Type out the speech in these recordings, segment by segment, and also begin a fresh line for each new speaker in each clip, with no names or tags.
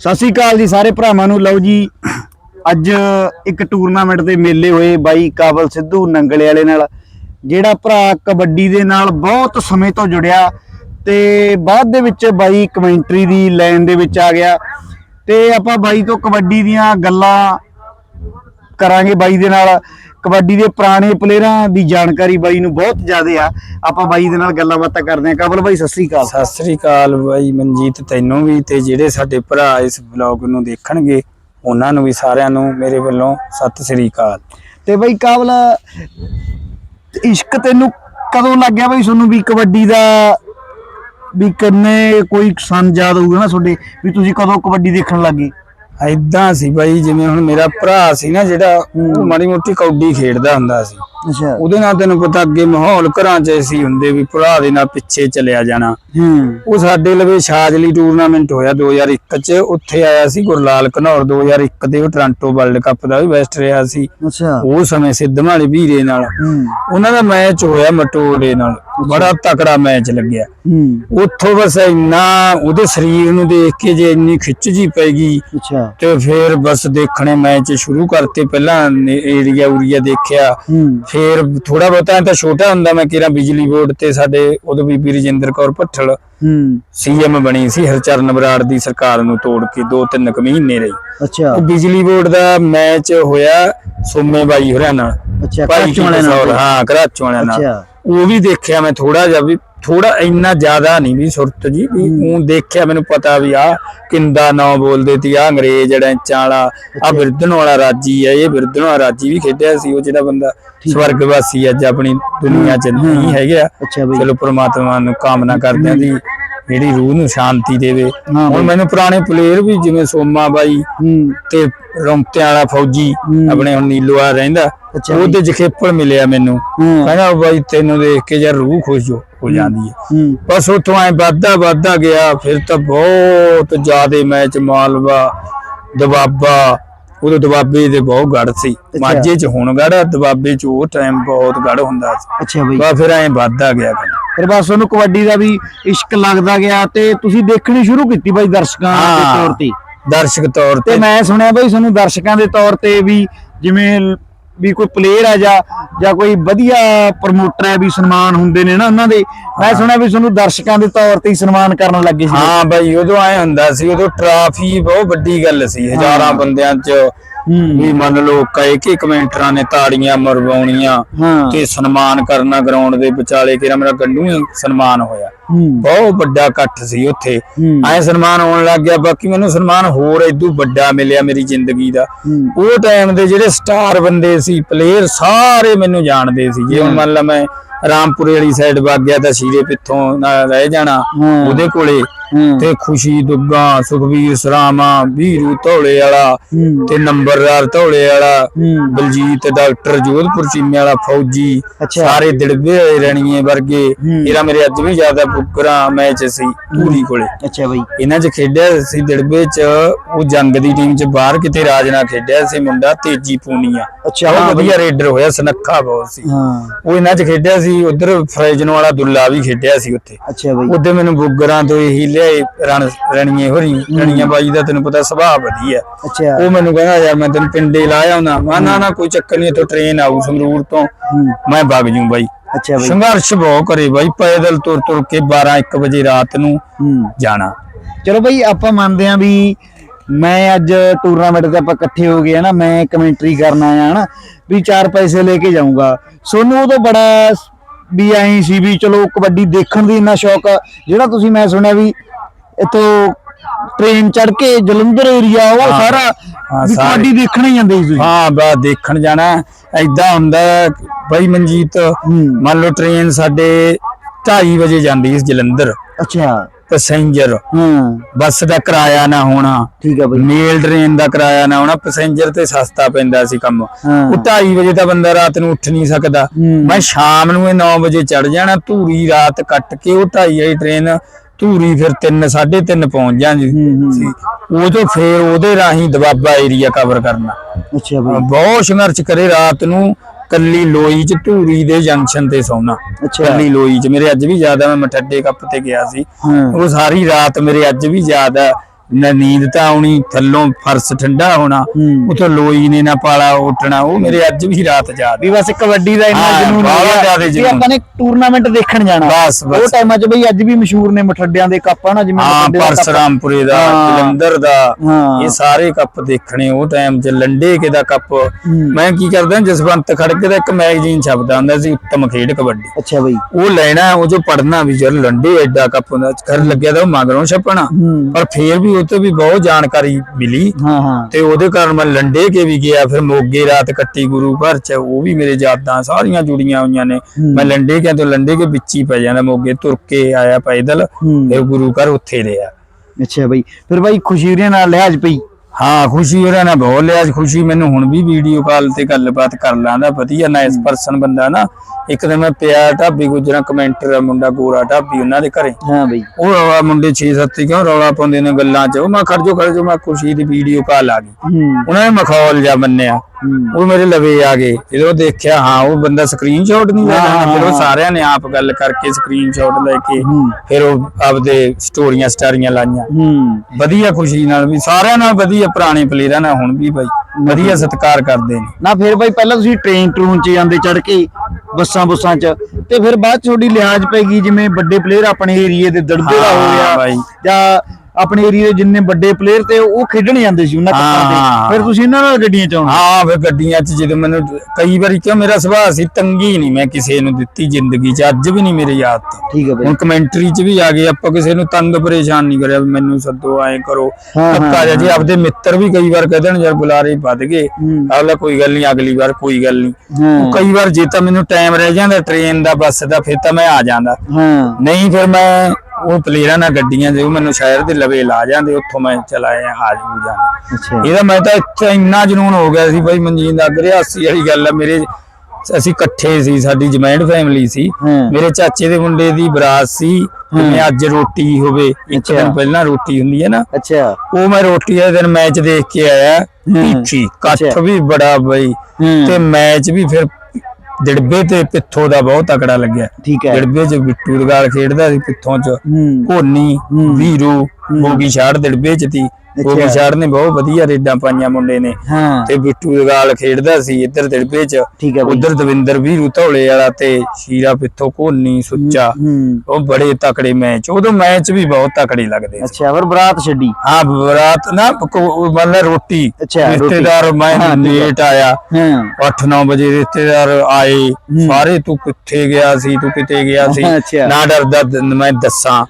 ਸਤਿ ਸ਼੍ਰੀ ਅਕਾਲ ਜੀ ਸਾਰੇ ਭਰਾਵਾਂ ਨੂੰ। ਲਓ ਜੀ, ਅੱਜ ਇੱਕ ਟੂਰਨਾਮੈਂਟ ਦੇ ਮੇਲੇ ਹੋਏ ਬਾਈ ਕਾਬਲ ਸਿੱਧੂ ਨੰਗਲੇ ਵਾਲੇ ਨਾਲ, ਜਿਹੜਾ ਭਰਾ ਕਬੱਡੀ ਦੇ ਨਾਲ ਬਹੁਤ ਸਮੇਂ ਤੋਂ ਜੁੜਿਆ ਤੇ ਬਾਅਦ ਦੇ ਵਿੱਚ ਬਾਈ ਕਮੈਂਟਰੀ ਦੀ ਲਾਈਨ ਦੇ ਵਿੱਚ ਆ ਗਿਆ ਤੇ ਆਪਾਂ ਬਾਈ ਤੋਂ ਕਬੱਡੀ ਦੀਆਂ ਗੱਲਾਂ ਕਰਾਂਗੇ ਬਾਈ ਦੇ ਨਾਲ। ਕਬੱਡੀ ਦੇ ਪੁਰਾਣੇ ਪਲੇਅਰਾਂ ਦੀ ਜਾਣਕਾਰੀ ਬਾਈ ਨੂੰ ਬਹੁਤ ਜ਼ਿਆਦਾ ਆ। ਆਪਾਂ ਬਾਈ ਦੇ ਨਾਲ ਗੱਲਾਂ ਬਾਤਾਂ ਕਰਦੇ ਹਾਂ। ਕਾਬਲ ਬਾਈ ਸਤਿ ਸ਼੍ਰੀ ਅਕਾਲ।
ਸਤਿ ਸ੍ਰੀ ਅਕਾਲ ਬਾਈ ਮਨਜੀਤ ਤੈਨੂੰ ਵੀ ਤੇ ਜਿਹੜੇ ਸਾਡੇ ਭਰਾ ਇਸ ਵਲੌਗ ਨੂੰ ਦੇਖਣਗੇ ਉਹਨਾਂ ਨੂੰ ਵੀ ਸਾਰਿਆਂ ਨੂੰ ਮੇਰੇ ਵੱਲੋਂ ਸਤਿ ਸ੍ਰੀ ਅਕਾਲ।
ਤੇ ਬਈ ਕਾਬਲ ਇਸ਼ਕ ਤੈਨੂੰ ਕਦੋਂ ਲੱਗਿਆ ਬਈ ਤੁਹਾਨੂੰ ਵੀ ਕਬੱਡੀ ਦਾ ਵੀ ਕਿੰਨੇ ਕੋਈ ਸੰਨ ਯਾਦ ਹੋਊਗਾ ਨਾ ਤੁਹਾਡੇ ਵੀ ਤੁਸੀਂ ਕਦੋਂ ਕਬੱਡੀ ਦੇਖਣ ਲੱਗੇ
ਐਦਾਂ ਸੀ ਬਾਈ ਜਿਵੇਂ ਹੁਣ ਮੇਰਾ ਭਰਾ ਸੀ ਨਾ ਜਿਹੜਾ ਉਹ ਮਾੜੀ ਮੋਟੀ ਕੌਡੀ ਖੇਡਦਾ ਹੁੰਦਾ ਸੀ।
ਅੱਛਾ।
ਉਹਦੇ ਨਾਲ ਤੈਨੂੰ ਪਤਾ ਅੱਗੇ ਮਾਹੌਲ ਘਰਾਂ 'ਚ ਐਸੀ ਹੁੰਦੇ ਵੀ ਭਰਾ ਦੇ ਨਾਲ ਪਿੱਛੇ ਚਲਿਆ ਜਾਣਾ। ਉਹ ਸਾਡੇ ਲਵੇ ਸ਼ਾਜਲੀ ਟੂਰਨਾਮੈਂਟ ਹੋਇਆ 2001 ਚ ਉੱਥੇ ਆਇਆ ਸੀ ਗੁਰਲਾਲ ਘਨੌਰ 2001 ਦੇ ਉਹ ਟ੍ਰਾਂਟੋ ਵਰਲਡ ਕੱਪ ਦਾ ਵੀ ਬੈਸਟ ਰਿਹਾ ਸੀ।
ਅੱਛਾ।
ਉਹ ਸਮੇਂ ਸਿੱਧਮ ਵਾਲੇ ਵੀਰੇ ਨਾਲ। ਉਹਨਾਂ ਦਾ ਮੈਚ ਹੋਇਆ ਮਟੋੜੇ ਨਾਲ। ਬੜਾ ਤਕੜਾ ਮੈਚ ਲੱਗਿਆ। ਉੱਥੋਂ ਬਸ ਇੰਨਾ ਉਹਦੇ ਸਰੀਰ ਨੂੰ ਦੇਖ ਕੇ ਜੇ ਇੰਨੀ ਖਿੱਚ ਜੀ ਪੈ ਗਈ।
ਅੱਛਾ।
ਤੇ ਫਿਰ ਬਸ ਦੇਖਣੇ ਮੈਚ ਸ਼ੁਰੂ ਕਰਤੇ ਪਹਿਲਾਂ ਏਰੀਆ ਉਰੀਆ ਦੇਖਿਆ। ਫਿਰ ਥੋੜਾ ਬਹੁਤਾ ਤਾਂ ਛੋਟਾ ਹੁੰਦਾ ਮੈਂ ਕਿਹਾ ਬਿਜਲੀ ਬੋਰਡ ਤੇ ਸਾਡੇ ਉਦੋਂ ਬੀਬੀ ਰਜਿੰਦਰ ਕੌਰ ਭੱਠਲ ਸੀਐਮ ਬਣੀ ਸੀ ਹਰਚਰਨ ਬਰਾੜ ਦੀ ਸਰਕਾਰ ਨੂੰ ਤੋੜ ਕੇ ਦੋ ਤਿੰਨ ਕੁ ਮਹੀਨੇ ਰਹੀ।
ਅੱਛਾ।
ਬਿਜਲੀ ਬੋਰਡ ਦਾ ਮੈਚ ਹੋਇਆ ਸੋਮੇ ਬਾਈ ਹੋਰਿਆਂ ਨਾਲ।
ਅੱਛਾ
ਭਾਈ
ਵਾਲੇ ਨਾਲ।
ਹਾਂ ਕਰਾਚੋਂ ਵਾਲਿਆਂ ਨਾਲ। ਉਹ ਵੀ ਦੇਖਿਆ ਮੈਂ ਥੋੜਾ ਜਿਹਾ ਵੀ ਥੋੜਾ ਇੰਨਾ ਜ਼ਿਆਦਾ ਨਹੀਂ ਵੀ ਸੁਰਤ ਜੀ ਵੀ ਉਹ ਦੇਖਿਆ ਮੈਨੂੰ ਪਤਾ ਵੀ ਆ ਕਿੰਦਾ ਨਾਂ ਬੋਲਦੇ ਤੀ ਆ ਅੰਗਰੇਜ਼ ਡੈਂਚਾਂ ਵਾਲਾ ਆ ਬਿਰਧਨ ਵਾਲਾ ਰਾਜੀ ਆ ਇਹ ਬਿਰਧਨ ਵਾਲਾ ਰਾਜੀ ਵੀ ਖੇਡਿਆ ਸੀ ਉਹ ਜਿਹੜਾ ਬੰਦਾ ਸਵਰਗਵਾਸੀ ਅੱਜ ਆਪਣੀ ਦੁਨੀਆ 'ਚ ਨਹੀਂ ਹੈਗਾ ਚਲੋ ਪ੍ਰਮਾਤਮਾ ਨੂੰ ਕਾਮਨਾ ਕਰਦੇ ਆਂ ਦੀ ਜਿਹੜੀ ਰੂਹ ਨੂੰ ਸ਼ਾਂਤੀ ਦੇਵੇ। ਹੁਣ ਮੈਨੂੰ ਪੁਰਾਣੇ ਪਲੇਅਰ ਵੀ ਜਿਵੇਂ ਸੋਮਾ ਬਾਈ ਤੇ ਰੌਂਤਿਆਂ ਵਾਲਾ ਫੌਜੀ। ਆਪਣੇ ਹੁਣ ਨੀਲੋਆ ਰਹਿੰਦਾ। ਉਹਦੇ ਜਖੇਪਲ ਮਿਲਿਆ ਮੈਨੂੰ। ਕਹਿੰਦਾ ਬਾਈ ਤੈਨੂੰ ਦੇਖ ਕੇ ਯਾਰ ਰੂਹ ਖੁਸ਼ ਹੋ ਹੋ ਜਾਂਦੀ ਹੈ। ਬਸ ਉੱਥੋਂ ਐ ਵੱਧਦਾ ਵੱਧਦਾ ਗਿਆ ਫਿਰ ਤਾਂ ਬਹੁਤ ਜ਼ਿਆਦੇ ਮੈਚ ਮਾਲਵਾ ਦਬਾਬਾ ਉਦੋਂ ਦਬਾਬੇ ਦੇ ਬਹੁਤ ਗੜ ਸੀ। ਮਾਝੇ ਚ ਹੁਣ ਗੜ ਦਬਾਬੇ ਚ ਉਹ ਟਾਈਮ ਬਹੁਤ ਗੜ ਹੁੰਦਾ ਸੀ।
ਅੱਛਾ ਬਈ।
ਬਸ ਫਿਰ ਐ ਵੱਧਦਾ ਗਿਆ ਗੱਲ
ਫਿਰ ਬਸ ਤੁਹਾਨੂੰ ਕਬੱਡੀ ਦਾ ਵੀ ਇਸ਼ਕ ਲੱਗਦਾ ਗਿਆ ਤੇ ਤੁਸੀਂ ਦੇਖਣੀ ਸ਼ੁਰੂ ਕੀਤੀ ਬਾਈ ਦਰਸ਼ਕਾਂ ਦੇ
ਹਾਂ।
ਤੌਰ ਤੇ।
ਦਰਸ਼ਕ ਤੌਰ
ਤੇ
ਤੇ।
ਮੈਂ ਸੁਣਿਆ ਬਈ ਤੁਹਾਨੂੰ ਦਰਸ਼ਕਾਂ ਦੇ ਤੌਰ ਤੇ ਵੀ ਜਿਵੇਂ ਵੀ ਕੋਈ ਪਲੇਅਰ ਆ ਜਾਂ ਜਾਂ ਕੋਈ ਵਧੀਆ ਪ੍ਰਮੋਟਰ ਹੈ ਵੀ ਸਨਮਾਨ ਹੁੰਦੇ ਨੇ ਨਾ ਉਹਨਾਂ ਦੇ ਮੈਂ ਸੁਣਿਆ ਵੀ ਤੁਹਾਨੂੰ ਦਰਸ਼ਕਾਂ ਦੇ ਤੌਰ ਤੇ ਹੀ ਸਨਮਾਨ ਕਰਨ ਲੱਗੇ ਸੀ।
ਹਾਂ ਬਾਈ ਉਦੋਂ ਐ ਹੁੰਦਾ ਸੀ ਉਦੋਂ ਟਰਾਫੀ ਬਹੁਤ ਵੱਡੀ ਗੱਲ ਸੀ ਹਜ਼ਾਰਾਂ ਬੰਦਿਆਂ ਚ ਵੀ ਮੰਨ ਲਓ ਕਈ ਕਿ ਕਮੈਂਟਰਾਂ ਨੇ ਤਾੜੀਆਂ ਮਰਵਾਉਣੀਆਂ ਤੇ ਸਨਮਾਨ ਕਰਨਾ ਗਰਾਊਂਡ ਦੇ ਵਿਚਾਲੇ ਕਿਰਾ ਮੇਰਾ ਗੰਡੂ ਹੀ ਸਨਮਾਨ ਹੋਇਆ। ਬਹੁਤ ਵੱਡਾ ਇਕੱਠ ਸੀ ਉੱਥੇ। ਐ ਸਨਮਾਨ ਹੋਣ ਲੱਗ ਗਿਆ ਬਾਕੀ ਮੈਨੂੰ ਸਨਮਾਨ ਹੋਰ ਇਦੋਂ ਵੱਡਾ ਮਿਲਿਆ ਮੇਰੀ ਜ਼ਿੰਦਗੀ ਦਾ। ਉਹ ਟਾਈਮ ਦੇ ਜਿਹੜੇ ਸਟਾਰ ਬੰਦੇ ਸੀ ਪਲੇਅਰ ਸਾਰੇ ਮੈਨੂੰ ਜਾਣਦੇ ਸੀ। ਜੇ ਹੁਣ ਮੰਨ ਲਾ ਮੈਂ ਰਾਮਪੁਰੇ ਵਾਲੀ ਸਾਈਡ ਵਗ ਗਿਆ ਤਾਂ ਸ਼ੀਰੇ ਪਿੱਥੋਂ ਰਹਿ ਜਾਣਾ। ਉਹਦੇ ਕੋਲੇ। ਤੇ ਖੁਸ਼ੀ ਦੁੱਗਾ ਸੁਖਵੀਰ ਸਰਾਮਾ ਵੀਰੂ ਧੌਲੇ ਵਾਲਾ
ਹੂੰ।
ਤੇ ਨੰਬਰਦਾਰ ਧੌਲੇ ਵਾਲਾ
ਹੂੰ।
ਬਲਜੀਤ ਡਾਕਟਰ ਜੋਧਪੁਰ ਚੀਮੇ ਵਾਲਾ ਫੌਜੀ। ਸਾਰੇ ਹੋਏ ਰਣੀਏ ਵਰਗੇ।
ਹੂੰ।
ਇਹਦਾ ਮੇਰੇ ਅੱਜ ਵੀ ਜ਼ਿਆਦਾ ਬੁੱਕਰਾ ਮੈਚ ਸੀ ਧੂਰੀ ਕੋਲੇ।
ਅੱਛਾ ਬਈ।
ਇਹਨਾਂ 'ਚ ਖੇਡਿਆ ਸੀ ਦਿੜਬੇ 'ਚ ਉਹ ਜੰਗ ਦੀ ਟੀਮ 'ਚ ਬਾਹਰ ਕਿਤੇ ਰਾਜ ਨਾਲ ਖੇਡਿਆ ਸੀ ਮੁੰਡਾ ਤੇਜੀ ਪੂਨੀਆ।
ਅੱਛਾ ਹਾਂ ਬਈ।
ਵਧੀਆ ਰੇਡਰ ਹੋਇਆ ਸਨੱਖਾ ਬਹੁਤ ਸੀ।
ਹਾਂ।
ਉਹ ਇਹਨਾਂ 'ਚ ਖੇਡਿਆ ਸੀ ਉਧਰ ਫਰੈਜਨ ਵਾਲਾ ਦੁੱਲਾ ਵੀ ਖੇਡਿਆ ਸੀ ਉੱਥੇ।
ਅੱਛਾ ਬਈ।
ਉਹਦੇ ਮੈਨੂੰ ਬੁੱਗਰਾਂ ਤੋਂ ਇਹੀ ਲਿਆਏ ਰਣ ਰਣੀਏ ਹੋਰੀ ਰਣੀਆਂ ਬਾਈ ਦਾ ਤੈਨੂੰ ਪਤਾ ਸੁਭਾਅ ਵਧੀਆ।
ਅੱਛਾ।
ਉਹ ਮੈਨੂੰ ਕਹਿੰਦਾ ਯਾਰ ਮੈਂ ਤੈਨੂੰ ਪਿੰਡੇ ਲਾਇਆ ਹੁੰਦਾ। ਮੈਂ ਨਾ ਨਾ ਕੋਈ ਚੱਕਰ ਨਹੀਂ ਇੱਥੋਂ ਟ੍ਰੇਨ ਆਊ ਸੰਗਰੂਰ ਤੋਂ। ਮੈਂ ਵਗ ਜੂ ਬਾਈ।
ਅੱਛਾ ਬਈ।
ਸੰਘਰਸ਼ ਬਹੁਤ ਕਰੇ ਬਾਈ ਪੈਦਲ ਤੁਰ ਤੁਰ ਕੇ 12 1 ਵਜੇ ਰਾਤ ਨੂੰ ਜਾਣਾ।
ਚਲੋ ਬਈ ਆਪਾਂ ਮੰਨਦੇ ਆਂ ਵੀ ਮੈਂ ਅੱਜ ਟੂਰਨਾਮੈਂਟ ਤੇ ਆਪਾਂ ਇਕੱਠੇ ਹੋ ਗਏ ਹਨਾ ਮੈਂ ਕਮੈਂਟਰੀ ਕਰਨ ਆਇਆ ਹਨਾ ਵੀ ਚਾਰ ਪੈਸੇ ਲੈ ਕੇ ਜਾਊਂਗਾ। ਸੋਨੂੰ ਉਦੋਂ ਬੜਾ ਵੀ ਐਂ ਸੀ ਵੀ ਚਲੋ ਕਬੱਡੀ ਦੇਖਣ ਦੀ ਇੰਨਾ ਸ਼ੌਕ ਜਿਹੜਾ ਤੁਸੀਂ ਮੈਂ ਸੁਣਿਆ ਵੀ ਇੱਥੋਂ ਟ੍ਰੇਨ ਚੜ ਕੇ ਜਲੰਧਰ ਏਰੀਆ ਉਹ ਸਾਰਾ
ਹਾਂ।
ਕਬੱਡੀ ਦੇਖਣ ਹੀ ਜਾਂਦੇ ਸੀ
ਹਾਂ ਬਾ ਦੇਖਣ ਜਾਣਾ। ਐਦਾਂ ਹੁੰਦਾ ਹੈ, ਬਾਈ ਮਨਜੀਤ
ਹੂੰ।
ਮੰਨ ਲਓ ਟ੍ਰੇਨ ਸਾਡੇ 2:30 ਵਜੇ ਜਾਂਦੀ ਸੀ ਜਲੰਧਰ।
ਅੱਛਾ।
ਪੈਸੇਂਜਰ
ਹਾਂ।
ਬੱਸ ਦਾ ਕਿਰਾਇਆ ਨਾ ਹੋਣਾ।
ਠੀਕ ਆ ਬਈ।
ਮੇਲ ਟ੍ਰੇਨ ਦਾ ਕਿਰਾਇਆ ਨਾ ਹੋਣਾ ਪੈਸੇਂਜਰ ਤੇ ਸਸਤਾ ਪੈਂਦਾ ਸੀ ਕੰਮ।
ਹਾਂ।
ਉਹ 2:30 ਵਜੇ ਤਾਂ ਬੰਦਾ ਰਾਤ ਨੂੰ ਉੱਠ ਨਹੀਂ ਸਕਦਾ।
ਹੂੰ।
ਮੈਂ ਸ਼ਾਮ ਨੂੰ ਇਹ 9 ਵਜੇ ਚੜ ਜਾਣਾ ਧੂਰੀ ਰਾਤ ਕੱਟ ਕੇ ਉਹ 2:30 ਵਾਲੀ ਟ੍ਰੇਨ ਧੂਰੀ ਫਿਰ 3 3:30 ਪਹੁੰਚ ਜਾਂਦੀ। ਸੀ। ਉਹ ਤੋਂ ਫਿਰ ਉਹਦੇ ਰਾਹੀਂ ਦਬਾਬਾ ਏਰੀਆ ਕਵਰ ਕਰਨਾ।
ਅੱਛਾ ਬਈ।
ਬਹੁਤ ਸੰਘਰਸ਼ ਕਰੇ ਰਾਤ ਨੂੰ ਕੱਲੀ ਲੋਈ ਚ ਧੂਰੀ ਦੇ ਜੰਕਸ਼ਨ ਤੇ ਸੌਣਾ। ਕੱਲੀ ਲੋਈ ਚ। ਮੇਰੇ ਅੱਜ ਵੀ ਯਾਦ ਆ ਮੈਂ ਮਠੱਡੇ ਕੱਪ ਤੇ ਗਿਆ ਸੀ। ਉਹ ਸਾਰੀ ਰਾਤ ਮੇਰੇ ਅੱਜ ਵੀ ਯਾਦ ਆ। ਨਾ ਨੀਂਦ ਤਾਂ ਆਉਣੀ ਥੱਲੋਂ ਫਰਸ਼ ਠੰਡਾ ਹੋਣਾ ਉਥੋਂ ਲੋਈ ਨੇ ਨਾ ਪਾਲਾ ਉੱਠਣਾ ਉਹ ਮੇਰੇ ਅੱਜ ਵੀ ਰਾਤ ਯਾਦ
ਵੀ ਬਸ ਕਬੱਡੀ ਦਾ ਇੰਨਾ ਜਨੂਨ ਹੋ ਗਿਆ ਵੀ। ਆਪਾਂ ਨੇ ਟੂਰਨਾਮੈਂਟ ਦੇਖਣ ਜਾਣਾ
ਬਸ।
ਉਹ ਟਾਈਮਾਂ 'ਚ ਬਈ ਅੱਜ ਵੀ ਮਸ਼ਹੂਰ ਨੇ ਮਠੱਡਿਆਂ ਦੇ ਕੱਪ ਹਨਾ ਜਿਵੇਂ
ਹਾਂ। ਪਰਸਰਾਮਪੁਰੇ ਦਾ। ਜਲੰਧਰ ਦਾ। ਇਹ ਸਾਰੇ ਕੱਪ ਦੇਖਣੇ ਉਹ ਟਾਈਮ 'ਚ ਲੰਡੇ ਕੇ ਦਾ ਕੱਪ ਮੈਂ ਕੀ ਕਰਦਾ ਜਸਵੰਤ ਖੜਕੇ ਦਾ ਇੱਕ ਮੈਗਜ਼ੀਨ ਛਪਦਾ ਹੁੰਦਾ ਸੀ ਉੱਤਮ ਖੇਡ ਕਬੱਡੀ
ਅੱਛਾ ਬਈ
ਉਹ ਲੈਣਾ ਉਹ ਜੋ ਪੜਨਾ ਵੀ ਜਰ ਲੰਡੇ ਐਡਾ ਕੱਪ ਹੁੰਦਾ ਕਰ ਲੱਗਿਆ ਤਾਂ ਉਹ ਮਗਰੋਂ ਛਪਣਾ ਪਰ ਫੇਰ ਵੀ ਉਹ ਤੋਂ ਵੀ ਬਹੁਤ ਜਾਣਕਾਰੀ ਮਿਲੀ।
ਹਾਂ ਹਾਂ।
ਤੇ ਉਹਦੇ ਕਾਰਨ ਮੈਂ ਲੰਡੇ ਕੇ ਵੀ ਗਿਆ ਫਿਰ ਮੋਗੇ ਰਾਤ ਕੱਟੀ ਗੁਰੂ ਘਰ ਚ ਉਹ ਵੀ ਮੇਰੇ ਯਾਦਾਂ ਸਾਰੀਆਂ ਜੁੜੀਆਂ ਹੋਈਆਂ ਨੇ। ਮੈਂ ਲੰਡੇ ਕੇ ਤੋਂ ਲੰਡੇ ਕੇ ਵਿੱਚ ਹੀ ਪੈ ਜਾਂਦਾ ਮੋਗੇ ਤੁਰ ਕੇ ਆਇਆ ਪੈਦਲ ਫਿਰ ਗੁਰੂ ਘਰ ਉੱਥੇ ਰਿਹਾ।
ਅੱਛਾ ਬਈ ਫਿਰ ਬਾਈ ਖੁਸ਼ੀ ਉਹਦੇ ਨਾਲ ਲਿਹਾਜ਼ ਪਈ?
ਹਾਂ ਖੁਸ਼ੀ ਉਹਦਾ ਨਾ ਬਹੁਤ ਲਿਆ ਖੁਸ਼ੀ ਮੈਨੂੰ ਹੁਣ ਵੀ ਵੀਡੀਓ ਕਾਲ ਤੇ ਗੱਲਬਾਤ ਕਰ ਲਾਂਦਾ ਵਧੀਆ ਨਾਈਸ ਪਰਸਨ ਬੰਦਾ ਨਾ। ਇੱਕ ਦਿਨ ਮੈਂ ਪਿਆ ਢਾਬੀ ਗੁਜਰਾ ਕਮੈਂਟਰ ਆ ਮੁੰਡਾ ਗੋਰਾ ਢਾਬੀ ਉਹਨਾਂ ਦੇ ਘਰੇ।
ਹਾਂ ਬਈ।
ਉਹ ਰੌਲਾ ਮੁੰਡੇ 6-7 ਕਿਉਂ ਰੌਲਾ ਪਾਉਂਦੇ ਨੇ ਗੱਲਾਂ 'ਚ? ਉਹ ਮੈਂ ਖਰਜੋ ਖਰਜੋ ਮੈਂ ਖੁਸ਼ੀ ਦੀ ਵੀਡੀਓ ਕਾਲ ਆ ਗਈ। ਉਹਨਾਂ ਨੇ ਮਖੌਲ ਜਾ ਮੰਨਿਆ। ਉਹ ਮੇਰੇ ਲਵੇ ਆ ਗਏ। ਜਦੋਂ ਦੇਖਿਆ ਹਾਂ ਉਹ ਬੰਦਾ ਸਕਰੀਨਸ਼ਾਟ ਨਹੀਂ ਲੈ
ਹਾਂ,
ਲੈਣਾ ਫਿਰ। ਉਹ ਸਾਰਿਆਂ ਨੇ ਆਪ ਗੱਲ ਕਰਕੇ ਸਕਰੀਨਸ਼ਾਟ ਲੈ ਕੇ ਫਿਰ ਉਹ ਆਪਦੇ ਸਟੋਰੀਆਂ ਸਟਾਰੀਆਂ ਲਾਈਆਂ। ਵਧੀਆ ਖੁਸ਼ੀ ਨਾਲ ਵੀ ਸਾਰਿਆਂ ਨਾਲ ਵਧੀਆ ਪੁਰਾਣੇ ਪਲੇਅਰਾਂ ਨਾਲ ਹੁਣ ਵੀ ਬਾਈ। ਵਧੀਆ ਸਤਿਕਾਰ ਕਰਦੇ ਨੇ।
ਨਾ ਫਿਰ ਬਾਈ ਪਹਿਲਾਂ ਤੁਸੀਂ ਟ੍ਰੇਨ ਟਰੂਨ 'ਚ ਜਾਂਦੇ ਚੜ ਕੇ ਬੱਸਾਂ ਬੁੱਸਾਂ 'ਚ ਤੇ ਫਿਰ ਬਾਅਦ 'ਚ ਤੁਹਾਡੀ ਲਿਹਾਜ਼ ਪੈ ਗਈ ਜਿਵੇਂ ਵੱਡੇ ਪਲੇਅਰ ਆਪਣੇ ਏਰੀਏ ਦੇ ਦੜਬੇ ਦਾ ਹੋ
ਹਾਂ
ਗਿਆ
ਬਾਈ।
ਜਾਂ ਆਪਣੇ ਏਰੀਏ ਦੇ ਜਿੰਨੇ ਵੱਡੇ ਪਲੇਅਰ ਤੇ ਉਹ ਖੇਡਣ ਜਾਂਦੇ ਸੀ ਉਹਨਾਂ ਕੱਪਾਂ। ਤੇ। ਫਿਰ ਤੁਸੀਂ ਇਹਨਾਂ ਨਾਲ ਗੱਡੀਆਂ 'ਚ ਆਉਣਾ।
ਹਾਂ ਫਿਰ ਗੱਡੀਆਂ 'ਚ ਜਦੋਂ ਮੈਨੂੰ ਕਈ ਵਾਰੀ ਕਿਉਂ ਮੇਰਾ ਸੁਭਾਅ ਸੀ ਤੰਗੀ ਨਹੀਂ ਮੈਂ ਕਿਸੇ ਨੂੰ ਦਿੱਤੀ ਜ਼ਿੰਦਗੀ 'ਚ ਅੱਜ ਵੀ ਨਹੀਂ ਮੇਰੇ ਯਾਦ। ਤੋਂ
ਠੀਕ ਹੈ ਬਾਈ।
ਹੁਣ ਕਮੈਂਟਰੀ 'ਚ ਵੀ ਆ ਗਏ ਆਪਾਂ ਕਿਸੇ ਨੂੰ ਤੰਗ ਪਰੇਸ਼ਾਨ ਨਹੀਂ ਕਰਿਆ ਮੈਨੂੰ ਸੱਦੋ ਐ ਕਰੋ। ਪੱਕਾ ਜੀ ਆਪਦੇ ਮਿੱਤਰ ਵੀ ਕਈ ਵਾਰ ਕਹਿੰਦੇ ਨੇ ਯਾਰ ਬੁਲਾਰੇ ਵੱਧ ਗਏ। ਅਗਲਾ ਕੋਈ ਗੱਲ ਨਹੀਂ ਅਗਲੀ ਵਾਰ ਕੋਈ ਗੱਲ ਨਹੀਂ। ਕਈ ਵਾਰ ਜੇ ਤਾਂ ਮੈਨੂੰ ਟਾਈਮ ਰਹਿ ਜਾਂਦਾ ਟ੍ਰੇਨ ਦਾ ਬੱਸ ਦਾ ਫਿਰ ਤਾਂ ਮੈਂ ਆ ਜਾਂਦਾ।
ਹਾਂ।
ਨਹੀਂ ਫਿਰ ਮੈਂ ਉਹ ਪਲੇਰਾਂ ਨਾਲ ਗੱਡੀਆਂ ਜੇ ਉਹ ਮੈਨੂੰ ਸ਼ਹਿਰ ਦੇ ਲਵੇ ਲਾ ਜਾਂਦੇ ਉੱਥੋਂ ਮੈਂ ਚਲਾ ਆ ਆ ਜੂ ਜਾਣਾ ਇਹਦਾ ਮੈਂ ਤਾਂ ਇੱਥੇ ਇੰਨਾ ਜਨੂਨ ਹੋ ਗਿਆ ਸੀ ਬਾਈ ਮਨਜੀਤ ਦਾ ਗਰਿਆਸੀ ਵਾਲੀ ਗੱਲ ਆ ਮੇਰੇ ਅਸੀਂ ਇਕੱਠੇ ਸੀ ਸਾਡੀ ਜੁਆਇੰਟ ਫੈਮਿਲੀ ਸੀ। ਮੇਰੇ ਚਾਚੇ ਦੇ ਮੁੰਡੇ ਦੀ ਬਰਾਤ ਸੀ ਜਿਵੇਂ ਅੱਜ ਰੋਟੀ ਹੋਵੇ ਇੱਕ। ਦਿਨ ਪਹਿਲਾਂ ਰੋਟੀ ਹੁੰਦੀ ਹੈ ਨਾ।
ਅੱਛਾ।
ਉਹ ਮੈਂ ਰੋਟੀ ਵਾਲੇ ਦਿਨ ਮੈਚ ਦੇਖ ਕੇ ਆਇਆ ਪੀਛੀ ਕੱਠ। ਵੀ ਬੜਾ ਬਈ ਤੇ ਮੈਚ ਵੀ ਫਿਰ ਦਿੜਬੇ ਤੇ ਪਿੱਥੋਂ ਦਾ ਬਹੁਤ ਤਕੜਾ ਲੱਗਿਆ।
ਠੀਕ ਹੈ।
ਦਿੜਬੇ ਚ ਬਿੱਟੂ ਦਗਾਲ ਖੇਡਦਾ ਸੀ ਪਿੱਥੋਂ ਚ।
ਹੂੰ।
ਕੋਨੀ। ਵੀਰੂ ਗੋਗੀ ਛਾੜ ਦਿੜਬੇ ਚ ਤੀ।
ਅੱਛਾ।
ਛਾੜ ਨੇ ਬਹੁਤ ਵਧੀਆ ਰੇਡਾਂ ਪਾਈਆਂ ਮੁੰਡੇ ਨੇ।
ਹਾਂ।
ਤੇ ਬਿੱਟੂ ਦਗਾਲ ਖੇਡਦਾ ਸੀ ਇੱਧਰ ਦਿੜਬੇ ਚ।
ਠੀਕ ਹੈ ਬਾਈ।
ਉਧਰ ਦਵਿੰਦਰ ਵੀਰੂ ਧੌਲੇ ਵਾਲਾ ਤੇ ਸ਼ੀਰਾ ਪਿੱਥੋਂ ਕੋਨੀ ਸੁੱਚਾ। ਉਹ ਬੜੇ ਤਕੜੇ ਮੈਚ। ਉਦੋਂ ਮੈਚ ਵੀ ਬਹੁਤ ਤਕੜੇ ਲੱਗਦੇ
ਅੱਛਾ ਫਿਰ ਬਰਾਤ ਛੱਡੀ।
ਹਾਂ ਬਰਾਤ ਨਾ ਕੋ- ਮਤਲਬ ਰੋਟੀ। ਰਿਸ਼ਤੇਦਾਰ ਮੈਂ। ਲੇਟ ਆਇਆ।
ਹਾਂ।
8-9 ਵਜੇ ਰਿਸ਼ਤੇਦਾਰ ਆਏ। ਸਾਰੇ ਤੂੰ ਕਿੱਥੇ ਗਿਆ ਸੀ ਤੂੰ ਕਿਤੇ ਗਿਆ ਸੀ। ਨਾ ਡਰਦਾ ਦ- ਮੈਂ ਦੱਸਾਂ।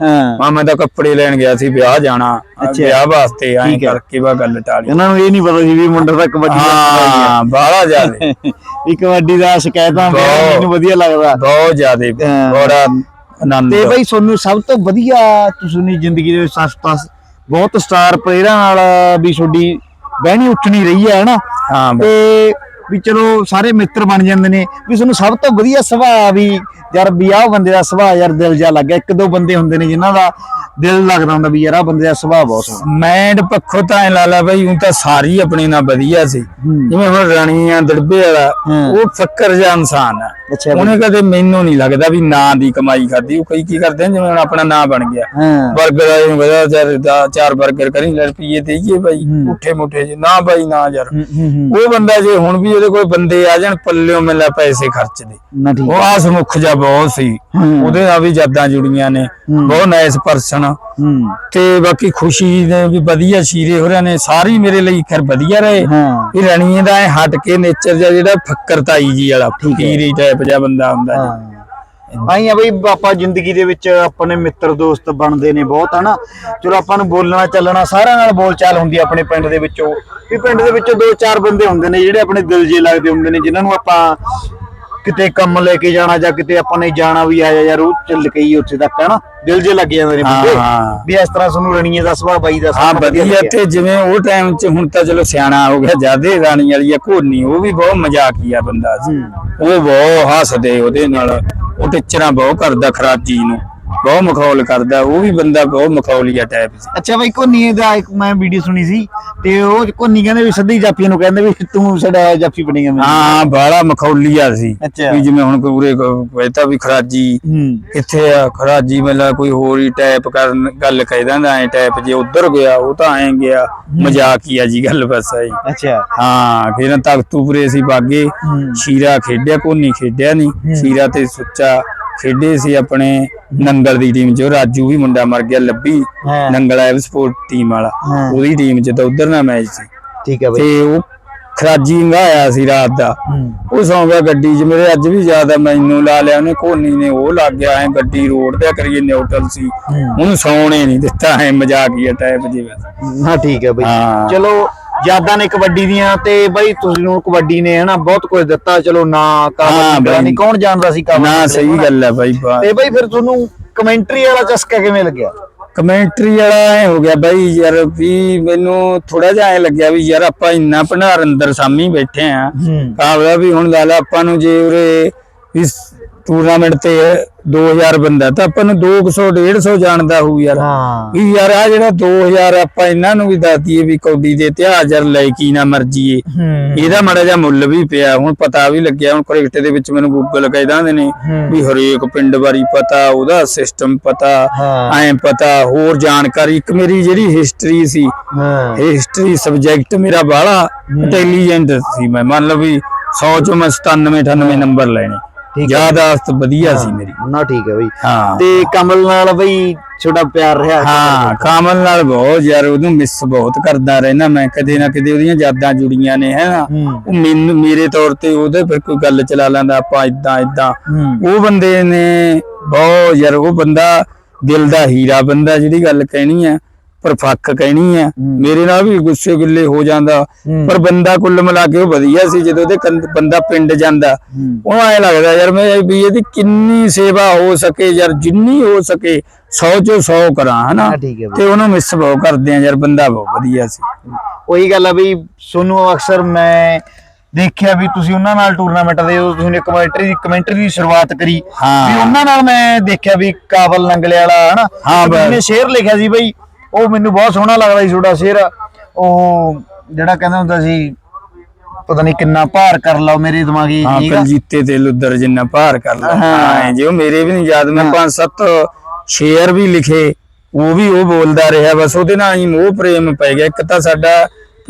ਮਾਂ ਤਾਂ ਕੱਪੜੇ ਲੈਣ ਗਿਆ ਸੀ ਵਿਆਹ ਜਾਣਾ। ਵਿਆਹ ਵਾਸਤੇ। ਐਂ
ਠੀਕ ਹੈ।
ਕਰਕੇ ਵਾ ਗੱਲ ਟਾਲੀ
ਇਹਨਾਂ ਨੂੰ ਇਹ ਨਹੀਂ ਪਤਾ ਸੀ ਵੀ ਮੁੰਡਾ ਤਾਂ ਕਬੱਡੀ ਦਾ ਖਿਡਾਰੀ
ਹਾਂ ਬਾਹਲਾ ਜ਼ਿਆਦੇ
ਹੈ ਵੀ ਕਬੱਡੀ ਦਾ ਸ਼ਿਕਾਇਤਾਂ ਫਿਰ
ਬਹੁਤ।
ਮੈਨੂੰ ਵਧੀਆ ਲੱਗਦਾ
ਬਹੁਤ ਜ਼ਿਆਦੇ
ਹਾਂ।
ਬੜਾ ਆਨੰਦ
ਤੇ ਬਈ ਤੁਹਾਨੂੰ ਸਭ ਤੋਂ ਵਧੀਆ ਤੁਸੀਂ ਜ਼ਿੰਦਗੀ ਦੇ ਵਿੱਚ ਸੱਸ ਬਹੁਤ ਸਟਾਰ ਪਲੇਅਰਾਂ ਨਾਲ ਵੀ ਤੁਹਾਡੀ ਬਹਿਣੀ ਉੱਠਣੀ ਰਹੀ ਹੈ ਹਨਾ
ਹਾਂ ਬਈ।
ਤੇ ਵੀ ਚਲੋ ਸਾਰੇ ਮਿੱਤਰ ਬਣ ਜਾਂਦੇ ਨੇ ਵੀ ਤੁਹਾਨੂੰ ਸਭ ਤੋਂ ਵਧੀਆ ਸੁਭਾਅ ਵੀ ਯਾਰ ਵੀ ਆਹ ਬੰਦੇ ਦਾ ਸੁਭਾਅ ਯਾਰ ਦਿਲ ਜਾ ਲੱਗਿਆ ਇੱਕ ਦੋ ਬੰਦੇ ਹੁੰਦੇ ਨੇ ਜਿਨ੍ਹਾਂ ਦਾ ਦਿਲ ਲੱਗਦਾ ਹੁੰਦਾ ਵੀ ਯਾਰ ਆਹ ਬੰਦੇ ਦਾ ਸੁਭਾਅ ਬਹੁਤ ਸੋਹਣਾ
ਮੈਂਡ ਪੱਖੋਂ ਤਾਂ ਐ ਲਾ ਲਾ ਬਈ ਉਹ ਤਾਂ ਸਾਰੀ ਆਪਣੇ ਨਾਲ ਵਧੀਆ ਸੀ। ਜਿਵੇਂ ਹੁਣ ਰਾਣੀ ਆ ਦੜਬੇ ਵਾਲਾ। ਉਹ ਫੱਕਰ ਜਿਹਾ ਇਨਸਾਨ ਆ
ਅੱਛਾ।
ਉਹਨੇ ਕਦੇ ਮੈਨੂੰ ਨਹੀਂ ਲੱਗਦਾ ਵੀ ਨਾਂ ਦੀ ਕਮਾਈ ਖਾਦੀ ਉਹ ਕਈ ਕੀ ਕਰਦੇ ਨੇ ਜਿਵੇਂ ਹੁਣ ਆਪਣਾ ਨਾਂ ਬਣ ਗਿਆ। ਬਰਗਰ ਆਏ ਵਜਾ ਚਾਰ ਦਾ- ਚਾਰ ਬਰਗਰ ਕਰੀ ਲੈ ਰੁਪਈਏ ਦੇਈਏ
ਹੂੰ।
ਉੱਠੇ ਮੁੱਠੇ ਜੀ ਨਾ ਬਾਈ ਨਾ ਯਾਰ। ਉਹ ਬੰਦਾ ਜੇ ਹੁਣ ਵੀ ਉਹਦੇ ਕੋਲ ਬੰਦੇ ਆ ਜਾਣ ਪੱਲਿਓ ਮਿਲਾ ਪੈਸੇ ਖਰਚਦੇ।
ਨਾ
ਉਹ ਆਸ ਮੁੱਖ ਜਾ ਬਹੁਤ ਸੀ। ਉਹਦੇ ਨਾਲ ਵੀ ਯਾਦਾਂ ਜੁੜੀਆਂ ਨੇ। ਬਹੁਤ ਨਾਈਸ ਪਰਸਨ ਤੇ ਬਾਕੀ ਖੁਸ਼ੀ ਦੇ ਵੀ ਵਧੀਆ ਸ਼ੀਰੇ ਹੋ ਰਹੇ ਨੇ। ਸਾਰੀ ਮੇਰੇ ਲਈ ਖੈਰ ਵਧੀਆ ਰਹੇ। ਇਹ ਰਣੀਏ ਦਾ ਹਟ ਕੇ ਨੇਚਰ ਜਿਹਾ ਜਿਹੜਾ ਫੱਕਰ ਤਾਈ ਜੀ ਵਾਲਾ ਫਕੀਰੀ ਟਾਈਪ ਜਿਹਾ ਬੰਦਾ ਹੁੰਦਾ ਜੀ।
ਆਈ ਆ ਬਈ, ਆਪਾਂ ਜ਼ਿੰਦਗੀ ਦੇ ਵਿੱਚ ਆਪਣੇ ਮਿੱਤਰ ਦੋਸਤ ਬਣਦੇ ਨੇ ਬਹੁਤ, ਹਨਾ? ਚਲੋ, ਆਪਾਂ ਨੂੰ ਬੋਲਣਾ, ਚੱਲਣਾ, ਸਾਰਿਆਂ ਨਾਲ ਬੋਲਚਾਲ ਹੁੰਦੀ ਆ ਆਪਣੇ ਪਿੰਡ ਦੇ ਵਿੱਚੋਂ। ਵੀ ਪਿੰਡ ਦੇ ਵਿੱਚੋਂ ਦੋ ਚਾਰ ਬੰਦੇ ਹੁੰਦੇ ਨੇ, ਜਿਹੜੇ ਆਪਣੇ ਦਿਲ ਜੇ ਲੱਗਦੇ ਹੁੰਦੇ ਨੇ, ਜਿਨ੍ਹਾਂ ਨੂੰ ਆਪਾਂ ਕਿਤੇ ਕੰਮ ਲੈ ਕੇ ਜਾਣਾ ਜਾਂ ਕਿਤੇ ਆਪਾਂ ਨੇ ਜਾਣਾ ਵੀ ਆਇਆ ਯਾਰ ਉਹ ਚੱਲ ਕਈ ਉੱਥੇ ਤੱਕ ਹਨਾ? ਦਿਲ ਜੇ ਲੱਗ ਜਾਂਦੇ ਨੇ
ਹਾਂ,
ਬੰਦੇ
ਹਾਂ।
ਵੀ ਇਸ ਤਰ੍ਹਾਂ ਤੁਹਾਨੂੰ ਰਣੀਏ ਦਾ ਸੁਭਾਅ ਬਾਈ ਦਾ
ਹਾਂ
ਸੁਭਾਅ
ਵਧੀਆ
ਲੱਗਿਆ।
ਤੇ ਜਿਵੇਂ ਉਹ ਟਾਈਮ 'ਚ ਹੁਣ ਤਾਂ ਚਲੋ ਸਿਆਣਾ ਹੋ ਗਿਆ ਜਿਆਦੇ ਰਾਣੀ ਵਾਲੀ ਆ ਘੋਨੀ ਉਹ ਵੀ ਬਹੁਤ ਮਜ਼ਾਕੀਆ ਬੰਦਾ। ਸੀ ਉਹ ਬਹੁਤ ਹੱਸਦੇ ਉਹਦੇ ਨਾਲ ਉਹ ਟੀਚਰਾਂ ਬਹੁਤ ਕਰਦਾ ਖਰਾਜੀ ਨੂੰ। ਬਹੁਤ ਮਖੌਲ ਕਰਦਾ ਉਹ ਵੀ ਬੰਦਾ ਬਹੁਤ ਮਖੌਲੀਆ ਟਾਈਪ ਸੀ।
ਅੱਛਾ ਬਾਈ ਕੋਨੀ ਦਾ ਇੱਕ ਮੈਂ ਵੀਡੀਓ ਸੁਣੀ ਸੀ ਤੇ ਉਹ ਕੋਨੀ ਕਹਿੰਦੇ ਵੀ ਸਿੱਧੀ ਜਾਪੀਆਂ ਨੂੰ ਕਹਿੰਦੇ ਵੀ ਤੂੰ ਸਾਡਾ ਜਾਪੀ ਬਣੇਗਾ ਮੈਨੂੰ
ਹਾਂ ਬਾਲਾ ਮਖੌਲੀਆ ਸੀ। ਵੀ ਜਿਵੇਂ ਹੁਣ ਉਰੇ ਕਹਿੰਦਾ ਵੀ ਖਰਾਜੀ ਕਿੱਥੇ ਆ ਖਰਾਜੀ ਮਤਲਬ ਕੋਈ ਹੋਰ ਹੀ ਟਾਈਪ ਕਰਨ ਗੱਲ ਕਹਿ ਦਿੰਦਾ ਐ ਟਾਈਪ ਜੇ ਉਧਰ ਗਿਆ ਉਹ ਤਾਂ ਐ ਗਿਆ। ਮਜ਼ਾਕ ਹੀ ਆ ਜੀ ਗੱਲ ਬਸ ਆਈ
ਅੱਛਾ।
ਹਾਂ ਫਿਰ ਤਖਤੂਪੁਰੇ ਸੀ ਬਾਗੇ ਸ਼ੀਰਾ ਖੇਡਿਆ ਕੋਨੀ ਖੇਡਿਆ ਨਹੀਂ ਸ਼ੀਰਾ ਤੇ ਸੁੱਚਾ। ਖੇਡੇ ਸੀ ਆਪਣੇ ਨੰਗਲ ਦੀ ਟੀਮ 'ਚ। ਰਾਜੂ ਵੀ ਮੁੰਡਾ ਮਰ ਗਿਆ ਲੱਭੀ।
ਹਾਂ।
ਨੰਗਲ ਐਵ ਸਪੋਰਟ ਟੀਮ ਵਾਲਾ।
ਹਾਂ।
ਉਹਦੀ ਟੀਮ 'ਚ ਤਾਂ ਉਧਰ ਨਾ ਮੈਚ ਸੀ।
ਠੀਕ ਹੈ ਬਾਈ।
ਤੇ ਉਹ ਖਰਾਜੀ ਆਇਆ ਸੀ ਰਾਤ ਦਾ।
ਹੂੰ।
ਉਹ ਸੌਂ ਗਿਆ ਗੱਡੀ 'ਚ। ਮੇਰੇ ਅੱਜ ਵੀ ਜ਼ਿਆਦਾ ਮੈਨੂੰ ਲਾ ਲਿਆ ਉਹਨੇ ਕੋਨੀ ਨੇ ਉਹ ਲੱਗ ਗਿਆ ਐ ਗੱਡੀ ਰੋਡ ਤੇ ਕਰੀਏ ਨਿਊਟਰਲ ਸੀ।
ਹੂੰ।
ਉਹਨੂੰ ਸੌਣੇ ਨਹੀਂ ਦਿੱਤਾ ਐ ਮਜ਼ਾਕੀਆ ਟਾਈਪ ਜਿਵੇਂ
ਹਾਂ ਠੀਕ ਹੈ ਬਾਈ।
ਹਾਂ।
ਚਲੋ ਯਾਦਾਂ ਨੇ ਕਬੱਡੀ ਦੀਆਂ ਤੇ ਬਾਈ ਤੁਸੀਂ ਨੂੰ ਕਬੱਡੀ ਨੇ ਹਨਾ ਬਹੁਤ ਕੁਝ ਦਿੱਤਾ ਚਲੋ ਨਾ ਕਾਬਲ। ਨਹੀਂ ਕੌਣ ਜਾਣਦਾ ਸੀ ਕਾਬਲ
ਨਾ ਸਹੀ ਗੱਲ ਹੈ ਬਾਈ
ਤੇ ਬਾਈ ਫਿਰ ਤੁਹਾਨੂੰ ਕਮੈਂਟਰੀ ਵਾਲਾ ਚਸਕਾ ਕਿਵੇਂ ਲੱਗਿਆ?
ਕਮੈਂਟਰੀ ਵਾਲਾ ਐ ਹੋ ਗਿਆ ਬਾਈ ਯਾਰ ਵੀ ਮੈਨੂੰ ਥੋੜਾ ਜਿਹਾ ਐ ਲੱਗਿਆ ਵੀ ਯਾਰ ਆਪਾਂ ਇੰਨਾ ਭੰਡਾਰ ਅੰਦਰ ਸਾਮੀ ਬੈਠੇ ਆ। ਕਾਬਲਾ ਵੀ ਹੁਣ ਲਾ ਲਾ ਆਪਾਂ ਨੂੰ ਜੇ ਉਰੇ ਇਸ ਟੂਰਨਾਮੈਂਟ ਤੇ 2000 ਬੰਦਾ ਤਾਂ ਆਪਾਂ ਨੂੰ 200 150 ਜਾਣਦਾ ਹੋਊ ਯਾਰ।
ਹਾਂ।
ਵੀ ਯਾਰ ਆ ਜਿਹੜਾ 2000 ਆਪਾਂ ਇਹਨਾਂ ਨੂੰ ਵੀ ਦੱਸ ਦਈਏ ਵੀ ਕੌਡੀ ਦੇ ਇਤਿਹਾਸ ਯਾਰ ਲੈ ਕੀ ਨਾ ਮਰਜ਼ੀ ਏ।
ਹੂੰ।
ਇਹਦਾ ਮਾੜਾ ਜਿਹਾ ਮੁੱਲ ਵੀ ਪਿਆ ਹੁਣ ਪਤਾ ਵੀ ਲੱਗਿਆ ਹੁਣ ਕ੍ਰਿਕਟ ਦੇ ਵਿੱਚ ਮੈਨੂੰ ਗੂਗਲ ਕਹਿੰਦਾ ਹੁੰਦੇ ਨੇ। ਵੀ ਹਰੇਕ ਪਿੰਡ ਬਾਰੇ ਪਤਾ ਉਹਦਾ ਸਿਸਟਮ ਪਤਾ ਐਂ ਪਤਾ ਹੋਰ ਜਾਣਕਾਰੀ। ਇੱਕ ਮੇਰੀ ਜਿਹੜੀ ਹਿਸਟਰੀ ਸੀ
ਹਾਂ।
ਹਿਸਟਰੀ ਸਬਜੈਕਟ ਮੇਰਾ ਬਾਹਲਾ ਇੰਟੈਲੀਜੈਂਟ ਸੀ ਮੈਂ। ਮੰਨ ਲਓ ਵੀ 100 ਚੋਂ ਮੈਂ 97 98 ਨੰਬਰ ਲੈਣੇ।
ਠੀਕ ਹੈ।
ਯਾਦਾਸ਼ਤ ਵਧੀਆ ਸੀ ਮੇਰੀ।
ਨਾ ਠੀਕ ਹੈ ਬਾਈ।
ਹਾਂ।
ਤੇ ਕਮਲ ਨਾਲ ਬਈ ਛੋਟਾ ਪਿਆਰ ਰਿਹਾ
ਹਾਂ ਕਾਮਲ ਨਾਲ ਬਹੁਤ ਯਾਰ ਉਹਨੂੰ ਮਿਸ ਬਹੁਤ ਕਰਦਾ ਰਹਿਣਾ ਮੈਂ। ਕਦੇ ਨਾ ਕਦੇ ਉਹਦੀਆਂ ਯਾਦਾਂ ਜੁੜੀਆਂ ਨੇ ਹੈ ਉਹ ਮੈਨੂੰ ਮੇਰੇ ਤੌਰ ਤੇ ਉਹਦੇ ਫਿਰ ਕੋਈ ਗੱਲ ਚਲਾ ਲੈਂਦਾ ਆਪਾਂ ਇਦਾਂ ਇਦਾਂ ਉਹ ਬੰਦੇ ਨੇ ਬਹੁਤ ਯਾਰ ਉਹ ਬੰਦਾ ਦਿਲ ਦਾ ਹੀਰਾ ਬੰਦਾ ਜਿਹੜੀ ਗੱਲ ਕਹਿਣੀ ਆ ਪਰਫੱਕ ਕਹਿਣੀ ਆ ਮੇਰੇ ਨਾਲ ਵੀ ਗੁੱਸੇ ਗਿੱਲੇ ਹੋ ਜਾਂਦਾ। ਪਰ ਬੰਦਾ ਕੁੱਲ ਮਿਲਾ ਕੇ ਉਹ ਵਧੀਆ ਸੀ ਜਦੋਂ ਉਹਦੇ ਕੰਨ- ਬੰਦਾ ਪਿੰਡ ਜਾਂਦਾ।
ਹੂੰ।
ਉਹ ਐ ਲੱਗਦਾ ਯਾਰ ਮੈਂ ਵੀ ਇਹਦੀ ਕਿੰਨੀ ਸੇਵਾ ਹੋ ਸਕੇ ਯਾਰ ਜਿੰਨੀ ਹੋ ਸਕੇ 100 ਚੋਂ 100 ਕਰਾਂ ਹਨਾ?
ਬਾਈ।
ਤੇ ਉਹਨੂੰ ਮਿਸ ਬਹੁਤ ਕਰਦੇ ਆ ਯਾਰ ਬੰਦਾ ਬਹੁਤ ਵਧੀਆ ਸੀ।
ਉਹੀ ਗੱਲ ਆ ਵੀ ਸੋਨੂੰ ਅਕਸਰ ਮੈਂ ਦੇਖਿਆ ਵੀ ਤੁਸੀਂ ਉਹਨਾਂ ਨਾਲ ਟੂਰਨਾਮੈਂਟ ਦੇ ਤੁਸੀਂ ਨੇ ਕਮੈਂਟਰੀ ਦੀ ਕਮੈਂਟਰੀ ਦੀ ਸ਼ੁਰੂਆਤ ਕਰੀ। ਵੀ ਉਹਨਾਂ ਨਾਲ ਮੈਂ ਦੇਖਿਆ ਵੀ ਕਾਬਲ ਨੰਗਲੇ ਵਾਲਾ ਹਨਾ?
ਹਾਂ
ਇੱਕ ਤੁਸੀਂ
ਬਸ।
ਨੇ ਸ਼ੇਰ ਲਿਖਿਆ ਸੀ ਬਈ ਉਹ ਮੈਨੂੰ ਬਹੁਤ ਸੋਹਣਾ ਲੱਗਦਾ ਸੀ ਤੁਹਾਡਾ ਸ਼ੇਰ ਉਹ ਜਿਹੜਾ ਕਹਿੰਦਾ ਹੁੰਦਾ ਸੀ ਪਤਾ ਨਹੀਂ ਕਿੰਨਾ ਭਾਰ ਕਰ ਲਓ ਮੇਰੇ ਦਿਮਾਗੀ
ਹਾਂ ਕਲਜੀਤੇ ਤੇ ਲੁੱਦਰ ਜਿੰਨਾ ਭਾਰ ਕਰ ਲਾ।
ਹਾਂ।
ਹਾਂ ਜੇ ਉਹ ਮੇਰੇ ਵੀ ਨਹੀਂ ਯਾਦ ਮੈਂ ਪੰਜ ਸੱਤ ਸ਼ੇਰ ਵੀ ਲਿਖੇ ਉਹ ਵੀ ਉਹ ਬੋਲਦਾ ਰਿਹਾ ਬਸ ਉਹਦੇ ਨਾਲ ਹੀ ਮੋਹ ਪ੍ਰੇਮ ਪੈ ਗਿਆ। ਇੱਕ ਤਾਂ ਸਾਡਾ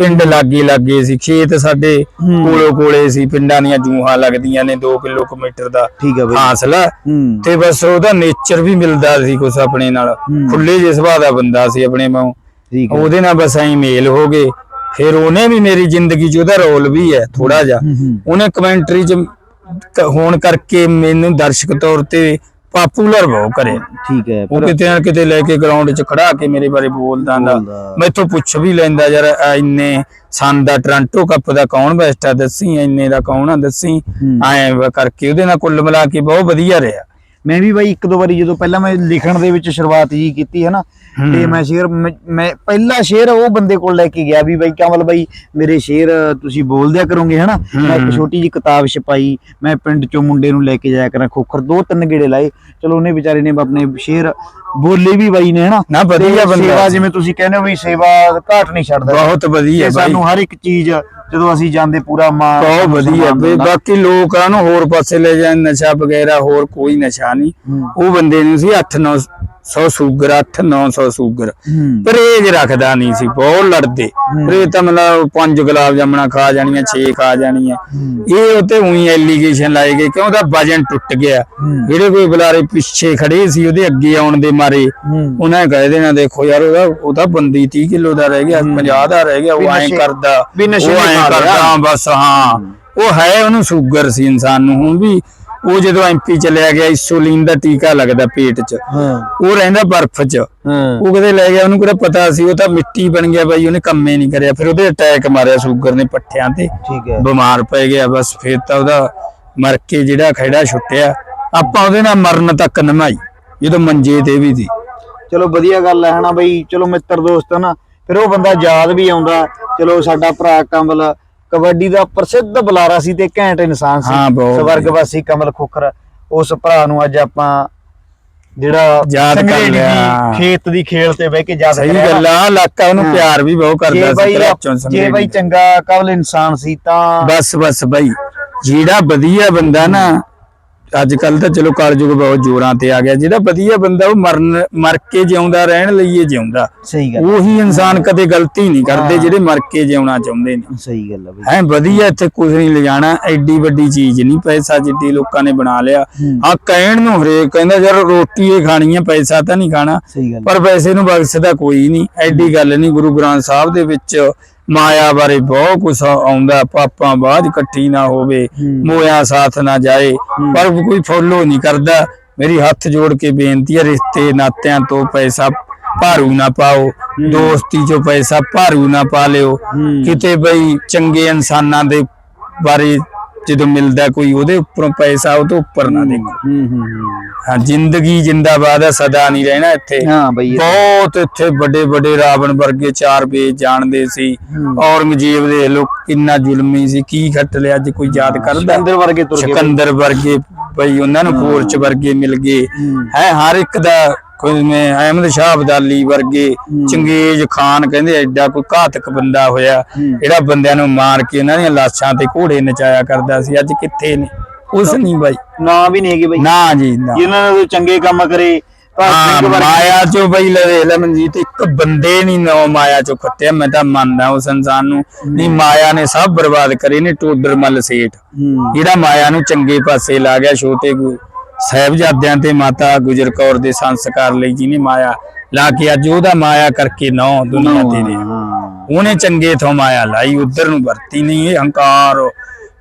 ਪਿੰਡ ਲਾਗੇ ਲਾਗੇ ਸੀ ਖੇਤ ਸਾਡੇ ਕੋਲੋ ਕੋਲੇ ਸੀ ਪਿੰਡਾਂ ਦੀਆਂ ਜੂਹਾਂ ਲੱਗਦੀਆਂ ਨੇ 2 ਕਿਲੋਮੀਟਰ ਦਾ
ਠੀਕ ਆ ਬਈ।
ਫਾਸਲਾ।
ਹੂੰ।
ਤੇ ਬਸ ਉਹਦਾ ਨੇਚਰ ਵੀ ਮਿਲਦਾ ਸੀ ਕੁਛ ਆਪਣੇ ਨਾਲ। ਖੁੱਲੇ ਜਿਹੇ ਸੁਭਾਅ ਦਾ ਬੰਦਾ ਸੀ ਆਪਣੇ
ਆ।
ਉਹਦੇ ਨਾਲ ਬਸ ਐਂ ਮੇਲ ਹੋ ਗਏ। ਫਿਰ ਉਹਨੇ ਵੀ ਮੇਰੀ ਜ਼ਿੰਦਗੀ 'ਚ ਉਹਦਾ ਰੋਲ ਵੀ ਹੈ ਥੋੜਾ ਜਿਹਾ। ਉਹਨੇ ਕਮੈਂਟਰੀ 'ਚ ਹੋਣ ਕਰਕੇ ਮੈਨੂੰ ਦਰਸ਼ਕ ਤੌਰ ਤੇ ਪਪੂਲਰ ਬਹੁਤ ਕਰਿਆ
ਠੀਕ ਹੈ
ਉਹ ਕਿਤੇ ਨਾ ਕਿਤੇ ਲੈ ਕੇ ਗਰਾਊਂਡ 'ਚ ਖੜਾ ਕੇ ਮੇਰੇ ਬਾਰੇ ਬੋਲਦਾ ਹੁੰਦਾ।
ਬੋਲਦਾ।
ਮੈਥੋਂ ਪੁੱਛ ਵੀ ਲੈਂਦਾ ਯਾਰ ਇੰਨੇ ਸੰਨ ਦਾ ਟ੍ਰਾਂਟੋ ਕੱਪ ਦਾ ਕੌਣ ਬੈਸਟ ਆ? ਦੱਸੀ ਇੰਨੇ ਦਾ ਕੌਣ ਆ? ਦੱਸੀ। ਐਂ ਕਰਕੇ ਉਹਦੇ ਨਾਲ ਕੁੱਲ ਮਿਲਾ ਕੇ ਬਹੁਤ ਵਧੀਆ ਰਿਹਾ।
ਮੈਂ ਵੀ ਬਾਈ ਇੱਕ ਦੋ ਵਾਰੀ ਜਦੋਂ ਪਹਿਲਾਂ ਮੈਂ ਲਿਖਣ ਦੇ ਵਿੱਚ ਸ਼ੁਰੂਆਤ ਜੀ ਕੀਤੀ ਹੈ ਨਾ ਤੇ ਮੈਂ ਸ਼ੇਰ ਮੈਂ ਪਹਿਲਾ ਸ਼ੇਰ ਉਹ ਬੰਦੇ ਕੋਲ ਲੈ ਕੇ ਗਿਆ ਵੀ ਬਾਈ ਕਮਲ ਬਾਈ ਮੇਰੇ ਸ਼ੇਰ ਤੁਸੀਂ ਬੋਲਦਿਆ ਕਰੋਗੇ ਹਨਾ ਮੈਂ ਇੱਕ ਛੋਟੀ ਜੀ ਕਿਤਾਬ ਛਪਾਈ ਮੈਂ ਪਿੰਡ ਚੋਂ ਮੁੰਡੇ ਨੂੰ ਲੈ ਕੇ ਜਾਇਆ ਕਰਾਂ ਖੋਖਰ ਦੋ ਤਿੰਨ ਗੇੜੇ ਲਾਏ ਚਲੋ ਉਹਨੇ ਵਿਚਾਰੇ ਨੇ ਆਪਣੇ ਸ਼ੇਰ ਬੋਲੇ ਵੀ ਬਾਈ ਨੇ ਹਨਾ
ਨਾ ਵਧੀਆ ਬੰਦਾ
ਸੇਵਾ। ਜਿਵੇਂ ਤੁਸੀਂ ਕਹਿੰਦੇ ਹੋ ਵੀ ਸੇਵਾ ਘਾਟ ਨਹੀਂ ਛੱਡਦਾ
ਬਹੁਤ ਵਧੀਆ ਬਾਈ
ਸਾਨੂੰ ਹਰ ਇੱਕ ਚੀਜ਼ ਜਦੋਂ ਅਸੀਂ ਜਾਂਦੇ ਪੂਰਾ ਮਾਣ
ਬਹੁਤ ਵਧੀਆ ਬਈ। ਬਾਕੀ ਲੋਕਾਂ ਨੂੰ ਹੋਰ ਪਾਸੇ ਲੈ ਜਾਣ ਨਸ਼ਾ ਵਗੈਰਾ ਹੋਰ ਕੋਈ ਨਸ਼ਾ ਨਹੀਂ। ਉਹ ਬੰਦੇ ਨੂੰ ਸੀ 8 900 ਸ਼ੂਗਰ 8 900 ਸ਼ੂਗਰ।
ਹੂੰ।
ਪਰਹੇਜ ਰੱਖਦਾ ਨਹੀਂ ਸੀ ਬਹੁਤ ਲੜਦੇ। ਪਰ ਇਹ ਤਾਂ ਮਤਲਬ ਪੰਜ ਗੁਲਾਬ ਜਾਮਣਾ ਖਾ ਜਾਣੀਆਂ 6 ਖਾ ਜਾਣੀਆਂ। ਇਹ ਉਤੇ ਉਹੀ ਐਲੀਗੇਸ਼ਨ ਲਾਏ ਗਏ ਕਿਉਂ ਉਹਦਾ ਵਜਨ ਟੁੱਟ ਗਿਆ। ਜਿਹੜੇ ਕੋਈ ਬੁਲਾਰੇ ਪਿੱਛੇ ਖੜੇ ਸੀ ਉਹਦੇ ਅੱਗੇ ਆਉਣ ਦੇ ਮਾਰੇ ਉਹਨਾਂ ਕਹਿ ਦੇਣਾ ਦੇਖੋ ਯਾਰ ਉਹਦਾ ਉਹਦਾ ਬੰਦੀ 30 ਕਿਲੋ ਦਾ ਰਹਿ ਗਿਆ 50 ਦਾ ਰਹਿ ਗਿਆ ਉਹ ਐਂ ਕਰਦਾ ਉਹ ਐਂ। ਕਰਦਾ ਬਸ ਹਾਂ। ਉਹ ਹੈ ਉਹਨੂੰ ਸ਼ੂਗਰ ਸੀ ਇਨਸਾਨ ਨੂੰ ਹੁਣ ਵੀ ਉਹ ਜਦੋਂ ਐਮਪੀ ਚਲਿਆ ਗਿਆ ਇਸੋਲਿਨ ਦਾ ਟੀਕਾ ਲੱਗਦਾ ਪੇਟ 'ਚ।
ਹਾਂ।
ਉਹ ਰਹਿੰਦਾ ਬਰਫ਼ 'ਚ।
ਹਾਂ।
ਉਹ ਕਦੇ ਲੈ ਗਿਆ ਉਹਨੂੰ ਕਿਹੜਾ ਪਤਾ ਸੀ ਉਹ ਤਾਂ ਮਿੱਟੀ ਬਣ ਗਿਆ ਬਾਈ ਉਹਨੇ ਕੰਮੇ ਨਹੀਂ ਕਰਿਆ। ਫਿਰ ਉਹਦੇ ਅਟੈਕ ਮਾਰਿਆ ਸ਼ੂਗਰ ਨੇ ਪੱਠਿਆਂ ਤੇ।
ਠੀਕ ਹੈ।
ਬਿਮਾਰ ਪੈ ਗਿਆ ਬਸ ਫਿਰ ਤਾਂ ਉਹਦਾ ਮਰ ਕੇ ਜਿਹੜਾ ਖੜਾ ਛੁੱਟਿਆ। ਆਪਾਂ ਉਹਦੇ ਨਾਲ ਮਰਨ ਤੱਕ ਨਮਾਈ ਜਦੋਂ ਮੰਜੇ ਤੇ ਵੀ ਸੀ।
ਚਲੋ ਵਧੀਆ ਗੱਲ ਹੈ ਹਨਾ ਬਈ। ਚਲੋ ਮਿੱਤਰ ਦੋਸਤ ਨਾ ਫਿਰ ਉਹ ਬੰਦਾ ਯਾਦ ਵੀ ਆਉਂਦਾ। ਚਲੋ ਸਾਡਾ ਭਰਾ ਕਮਲ ਕਬੱਡੀ ਦਾ ਪ੍ਰਸਿੱਧ ਬੁਲਾਰਾ ਸੀ ਤੇ ਘੈਂਟ ਇਨਸਾਨ ਸੀ
ਹਾਂ, ਬਹੁਤ
ਸਵਰਗਵਾਸੀ ਕਮਲ ਖੋਖਰ ਉਸ ਭਰਾ ਨੂੰ ਅੱਜ ਆਪਾਂ ਜਿਹੜਾ
ਯਾਦ ਕਰ
ਸੰਘਰੇੜੀ ਦੀ
ਲਿਆ।
ਖੇਤ ਦੀ ਖੇਲ ਤੇ ਬਹਿ ਕੇ ਯਾਦ
ਸਹੀ
ਕਰਿਆ
ਗੱਲ ਆ ਇਲਾਕਾ ਉਹਨੂੰ
ਹਾਂ।
ਪਿਆਰ ਵੀ ਬਹੁਤ ਕਰਦਾ
ਜੇ
ਸੀ
ਬਾਈ
ਘਰਾਚੋਂ
ਜੇ
ਸੰਗਰੇੜੀ
ਬਾਈ ਚੰਗਾ ਕਬਲ ਇਨਸਾਨ ਸੀ ਤਾਂ
ਬਸ ਬਸ ਬਾਈ ਜਿਹੜਾ ਵਧੀਆ ਬੰਦਾ ਨਾ ਅੱਜ ਕੱਲ ਤਾਂ ਚਲੋ ਕਲਯੁਗ ਬਹੁਤ ਜ਼ੋਰਾਂ ਤੇ ਆ ਗਿਆ। ਜਿਹੜਾ ਵਧੀਆ ਬੰਦਾ ਉਹ ਮਰਨ ਮਰ ਕੇ ਜਿਉਂਦਾ ਰਹਿਣ ਲਈ ਇਹ ਜਿਉਂਦਾ।
ਸਹੀ ਗੱਲ।
ਉਹੀ ਇਨਸਾਨ ਕਦੇ ਗਲਤੀ ਨਹੀਂ ਕਰਦੇ
ਹਾਂ।
ਜਿਹੜੇ ਮਰ ਕੇ ਜਿਉਣਾ ਚਾਹੁੰਦੇ ਨੇ।
ਸਹੀ ਗੱਲ ਬਈ।
ਐ ਵਧੀਆ ਇੱਥੇ ਕੁਝ ਨਹੀਂ ਲਿਜਾਣਾ ਐਡੀ ਵੱਡੀ ਚੀਜ਼ ਨਹੀਂ ਪੈਸਾ ਜਿੱਡੀ ਲੋਕਾਂ ਨੇ ਬਣਾ ਲਿਆ।
ਹੂੰ।
ਆ ਕਹਿਣ ਨੂੰ ਹਰੇਕ ਕਹਿੰਦਾ ਯਾਰ ਰੋਟੀ ਇਹ ਖਾਣੀ ਹੈ ਪੈਸਾ ਤਾਂ ਨਹੀਂ ਖਾਣਾ। ਪਰ ਪੈਸੇ ਨੂੰ ਬਖਸ਼ਦਾ ਕੋਈ ਨਹੀਂ। ਐਡੀ ਗੱਲ ਨਹੀਂ ਗੁਰੂ ਗ੍ਰੰਥ ਸਾਹਿਬ ਦੇ ਵਿੱਚ ਮਾਇਆ ਬਾਰੇ ਬਹੁਤ ਕੁਝ ਆਉਂਦਾ ਪਾਪਾਂ ਬਾਅਦ ਇਕੱਠੀ ਨਾ ਹੋਵੇ। ਮੋਇਆ ਸਾਥ ਨਾ ਜਾਏ ਪਰ ਕੋਈ ਫੋਲੋ ਨਹੀਂ ਕਰਦਾ ਮੇਰੀ ਹੱਥ ਜੋੜ ਕੇ ਬੇਨਤੀ ਹੈ ਰਿਸ਼ਤੇ ਨਾਤਿਆਂ ਤੋਂ ਪੈਸਾ ਭਾਰੂ ਨਾ ਪਾਓ ਦੋਸਤੀ ਚੋਂ ਪੈਸਾ ਭਾਰੂ ਨਾ ਪਾ ਲਿਓ। ਕਿਤੇ ਬਈ ਚੰਗੇ ਇਨਸਾਨਾਂ ਦੇ ਬਾਰੇ ਜਦੋਂ ਮਿਲਦਾ ਕੋਈ ਉਹਦੇ ਉੱਪਰੋਂ ਪੈਸਾ ਉਹ ਤੋਂ ਉੱਪਰ ਨਾ ਦੇਖੋ।
ਹੂੰ ਹੂੰ ਹੂੰ।
ਜ਼ਿੰਦਗੀ ਜਿੰਦਾਬਾਦ ਹੈ ਸਦਾ ਨਹੀਂ ਰਹਿਣਾ ਇੱਥੇ।
ਹਾਂ ਬਈ
ਬਹੁਤ ਇੱਥੇ ਵੱਡੇ ਵੱਡੇ ਰਾਵਣ ਵਰਗੇ ਚਾਰ ਬੇਜ ਜਾਣਦੇ ਸੀ। ਔਰੰਗਜ਼ੇਬ ਦੇ ਲੋਕ ਕਿੰਨਾ ਜ਼ੁਲਮੀ ਸੀ ਕੀ ਖੱਟ ਲਿਆ ਅੱਜ ਕੋਈ ਯਾਦ ਕਰਦਾ?
ਸਿਕੰਦਰ ਵਰਗੇ ਤੁਰ ਗਏ। ਬਈ।
ਸਿਕੰਦਰ ਵਰਗੇ ਬਈ ਉਹਨਾਂ ਨੂੰ ਫੋਰਚ ਵਰਗੇ ਮਿਲ ਗਏ।
ਹੈ
ਹਰ ਇੱਕ ਦਾ ਕੋਈ ਮੈਂ ਅਹਿਮਦ ਸ਼ਾਹ ਅਬਦਾਲੀ ਵਰਗੇ ਚੰਗੇਜ਼ ਖਾਨ ਕਹਿੰਦੇ ਐਡਾ ਕੋਈ ਘਾਤਕ ਬੰਦਾ ਹੋਇਆ। ਜਿਹੜਾ ਬੰਦਿਆਂ ਨੂੰ ਮਾਰ ਕੇ ਉਹਨਾਂ ਦੀਆਂ ਲਾਸ਼ਾਂ ਤੇ ਘੋੜੇ ਨਚਾਇਆ ਕਰਦਾ ਸੀ ਅੱਜ ਕਿੱਥੇ ਨੇ? ਉਸ ਨਹੀਂ ਬਾਈ।
ਨਾ ਵੀ ਨਹੀਂ ਹੈਗੇ ਬਈ।
ਨਾ ਜੀ ਨਾ।
ਜਿਨ੍ਹਾਂ ਨੇ ਚੰਗੇ ਕੰਮ ਕਰੇ
ਮਾਇਆ ਚੋਂ ਬਈ ਲੈ ਲੈ ਮਨਜੀਤ ਇੱਕ ਬੰਦੇ ਨਹੀਂ ਨੋ ਮਾਇਆ ਚੋਂ ਖੱਟਿਆ ਮੈਂ ਤਾਂ ਮੰਨਦਾ ਉਸ ਇਨਸਾਨ ਨੂੰ। ਨਹੀਂ ਮਾਇਆ ਨੇ ਸਭ ਬਰਬਾਦ ਕਰੇ ਨੇ ਟੋਡਰ ਮੱਲ ਸੇਠ। ਜਿਹੜਾ ਮਾਇਆ ਨੂੰ ਚੰਗੇ ਪਾਸੇ ਲਾ ਗਿਆ ਛੋਟੇ ਗੁ ਸਾਹਿਬਜ਼ਾਦਿਆਂ ਤੇ ਮਾਤਾ ਗੁਜਰ ਕੌਰ ਦੇ ਸੰਸਕਾਰ ਲਈ ਜਿਹਨੇ ਮਾਇਆ ਲਾ ਕੇ ਅੱਜ ਉਹਦਾ ਮਾਇਆ ਕਰਕੇ ਨੌ ਦੁਨੀਆ ਤੇ ਨੇ ਉਹਨੇ ਚੰਗੇ ਥੋਂ ਮਾਇਆ ਲਾਈ ਉਧਰ ਨੂੰ ਵਰਤੀ ਨਹੀਂ ਇਹ ਹੰਕਾਰ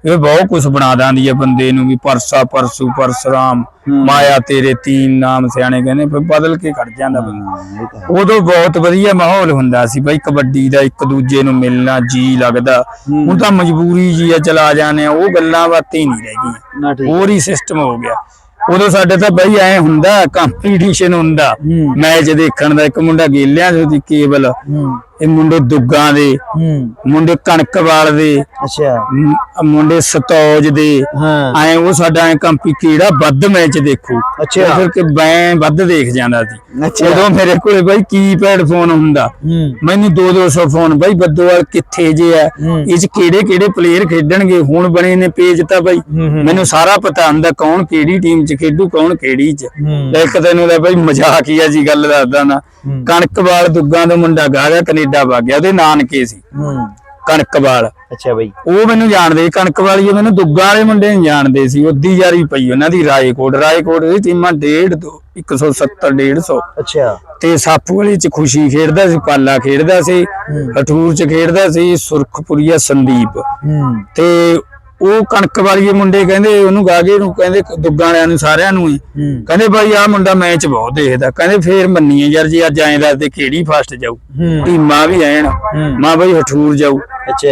ਇਹ ਬਹੁਤ ਕੁਝ ਬਣਾ ਦਿੰਦੀ ਹੈ ਬੰਦੇ ਨੂੰ ਵੀ ਪਰਸਾ ਪਰਸੂ ਪਰਸਰਾਮ। ਮਾਇਆ ਤੇਰੇ ਤੀਨ ਨਾਮ ਸਿਆਣੇ ਕਹਿੰਦੇ ਫਿਰ ਬਦਲ ਕੇ ਖੜ ਜਾਂਦਾ ਬੰਦਾ। ਉਦੋਂ ਬਹੁਤ ਵਧੀਆ ਮਾਹੌਲ ਹੁੰਦਾ ਸੀ ਬਈ ਕਬੱਡੀ ਦਾ ਇੱਕ ਦੂਜੇ ਨੂੰ ਮਿਲਣਾ ਜੀ ਲੱਗਦਾ। ਹੁਣ ਤਾਂ ਮਜਬੂਰੀ ਜੀ ਆ ਚਲਾ ਜਾਣੇ ਉਹ ਗੱਲਾਂ ਬਾਤਾਂ ਹੀ ਨਹੀਂ ਰਹਿ ਗਈਆਂ।
ਠੀਕ।
ਹੋਰ ਹੀ ਸਿਸਟਮ ਹੋ ਗਿਆ। ਉਦੋਂ ਸਾਡੇ ਤਾਂ ਬਈ ਐ ਹੁੰਦਾ ਕੰਪੀਟੀਸ਼ਨ ਹੁੰਦਾ। ਮੈਚ ਦੇਖਣ ਦਾ ਇੱਕ ਮੁੰਡਾ ਗੇਲਿਆਂ ਦੇ ਕੇਬਲ।
ਹੂੰ।
ਇਹ ਮੁੰਡੇ ਦੁੱਗਾਂ ਦੇ
ਹੂੰ
ਮੁੰਡੇ ਕਣਕਵਾਲ ਦੇ
ਅੱਛਾ
ਮ- ਮੁੰਡੇ ਸਤੌਜ ਦੇ
ਹਾਂ
ਐ ਉਹ ਸਾਡਾ ਐ ਕੰਪੀ ਕਿਹੜਾ ਵੱਧ ਮੈਚ ਦੇਖੂ
ਅੱਛਾ।
ਉਹ ਫਿਰ ਕਿ ਮੈਂ ਵੱਧ ਦੇਖ ਜਾਂਦਾ ਸੀ
ਅੱਛਾ।
ਉਦੋਂ ਮੇਰੇ ਕੋਲੇ ਬਾਈ ਕੀਪੈਡ ਫੋਨ ਹੁੰਦਾ
ਹੂੰ
ਮੈਨੂੰ 2-200 ਫੋਨ ਬਾਈ ਬੱਦੋਵਾਲ ਕਿੱਥੇ ਜੇ ਆ
ਹੂੰ।
ਇਹ ਚ ਕਿਹੜੇ ਕਿਹੜੇ ਪਲੇਅਰ ਖੇਡਣਗੇ ਹੁਣ ਬਣੇ ਨੇ ਪੇਜ ਤਾਂ ਬਾਈ
ਹੂੰ, ਹੂੰ।
ਮੈਨੂੰ ਸਾਰਾ ਪਤਾ ਹੁੰਦਾ ਕੌਣ ਕਿਹੜੀ ਟੀਮ ਚ ਖੇਡੂ ਕੌਣ ਕਿਹੜੀ ਚ
ਹੂੰ।
ਇੱਕ ਤੈਨੂੰ ਲੈ ਬਾਈ ਮਜ਼ਾਕ ਹੀ ਆ ਜੀ ਗੱਲ ਦੱਸਦਾ ਨਾ
ਹੂੰ।
ਕਣਕਵਾਲ ਦੁੱਗਾਂ ਦਾ ਮੁੰਡਾ ਗਾ ਗਿਆ ਕੈਨੇਡਾ ਵਗ ਗਿਆ ਉਹਦੇ ਨਾਨਕੇ ਸੀ।
ਹੂੰ।
ਕਣਕਵਾਲ।
ਅੱਛਾ ਬਈ।
ਉਹ ਮੈਨੂੰ ਜਾਣਦੇ ਕਣਕ ਵਾਲੀ ਮੈਨੂੰ ਦੁੱਗਾ ਵਾਲੇ ਮੁੰਡੇ ਨਹੀਂ ਜਾਣਦੇ ਸੀ ਉੱਦੀ ਯਾਰੀ ਪਈ ਉਹਨਾਂ ਦੀ ਰਾਏਕੋਟ। ਰਾਏਕੋਟ ਦੀ ਟੀਮਾਂ 1.5 ਤੋਂ 170 150
ਅੱਛਾ।
ਤੇ ਸਾਪੂ ਵਾਲੀ ਚ ਖੁਸ਼ੀ ਖੇਡਦਾ ਸੀ ਪਾਲਾ ਖੇਡਦਾ ਸੀ ਹਠੂਰ ਚ ਖੇਡਦਾ ਸੀ ਸੁਰਖਪੁਰੀਆ ਸੰਦੀਪ। ਤੇ ਉਹ ਕਣਕ ਵਾਲੀ ਮੁੰਡੇ ਕਹਿੰਦੇ ਉਹਨੂੰ ਗਾਗੇ ਨੂੰ ਕਹਿੰਦੇ ਦੁੱਗਾ ਵਾਲਿਆਂ ਨੂੰ ਸਾਰਿਆਂ ਨੂੰ ਹੀ। ਕਹਿੰਦੇ ਬਾਈ ਆਹ ਮੁੰਡਾ ਮੈਚ ਬਹੁਤ ਦੇਖਦਾ। ਕਹਿੰਦੇ ਫੇਰ ਮੰਨੀਏ ਯਾਰ ਜੇ ਅੱਜ ਐਂ ਦੱਸਦੇ ਕਿਹੜੀ ਫਸਟ ਜਾਊ। ਟੀਮਾਂ ਵੀ
ਹੂੰ।
ਮਾਂ ਬਾਈ ਹਠੂਰ ਜਾਊ।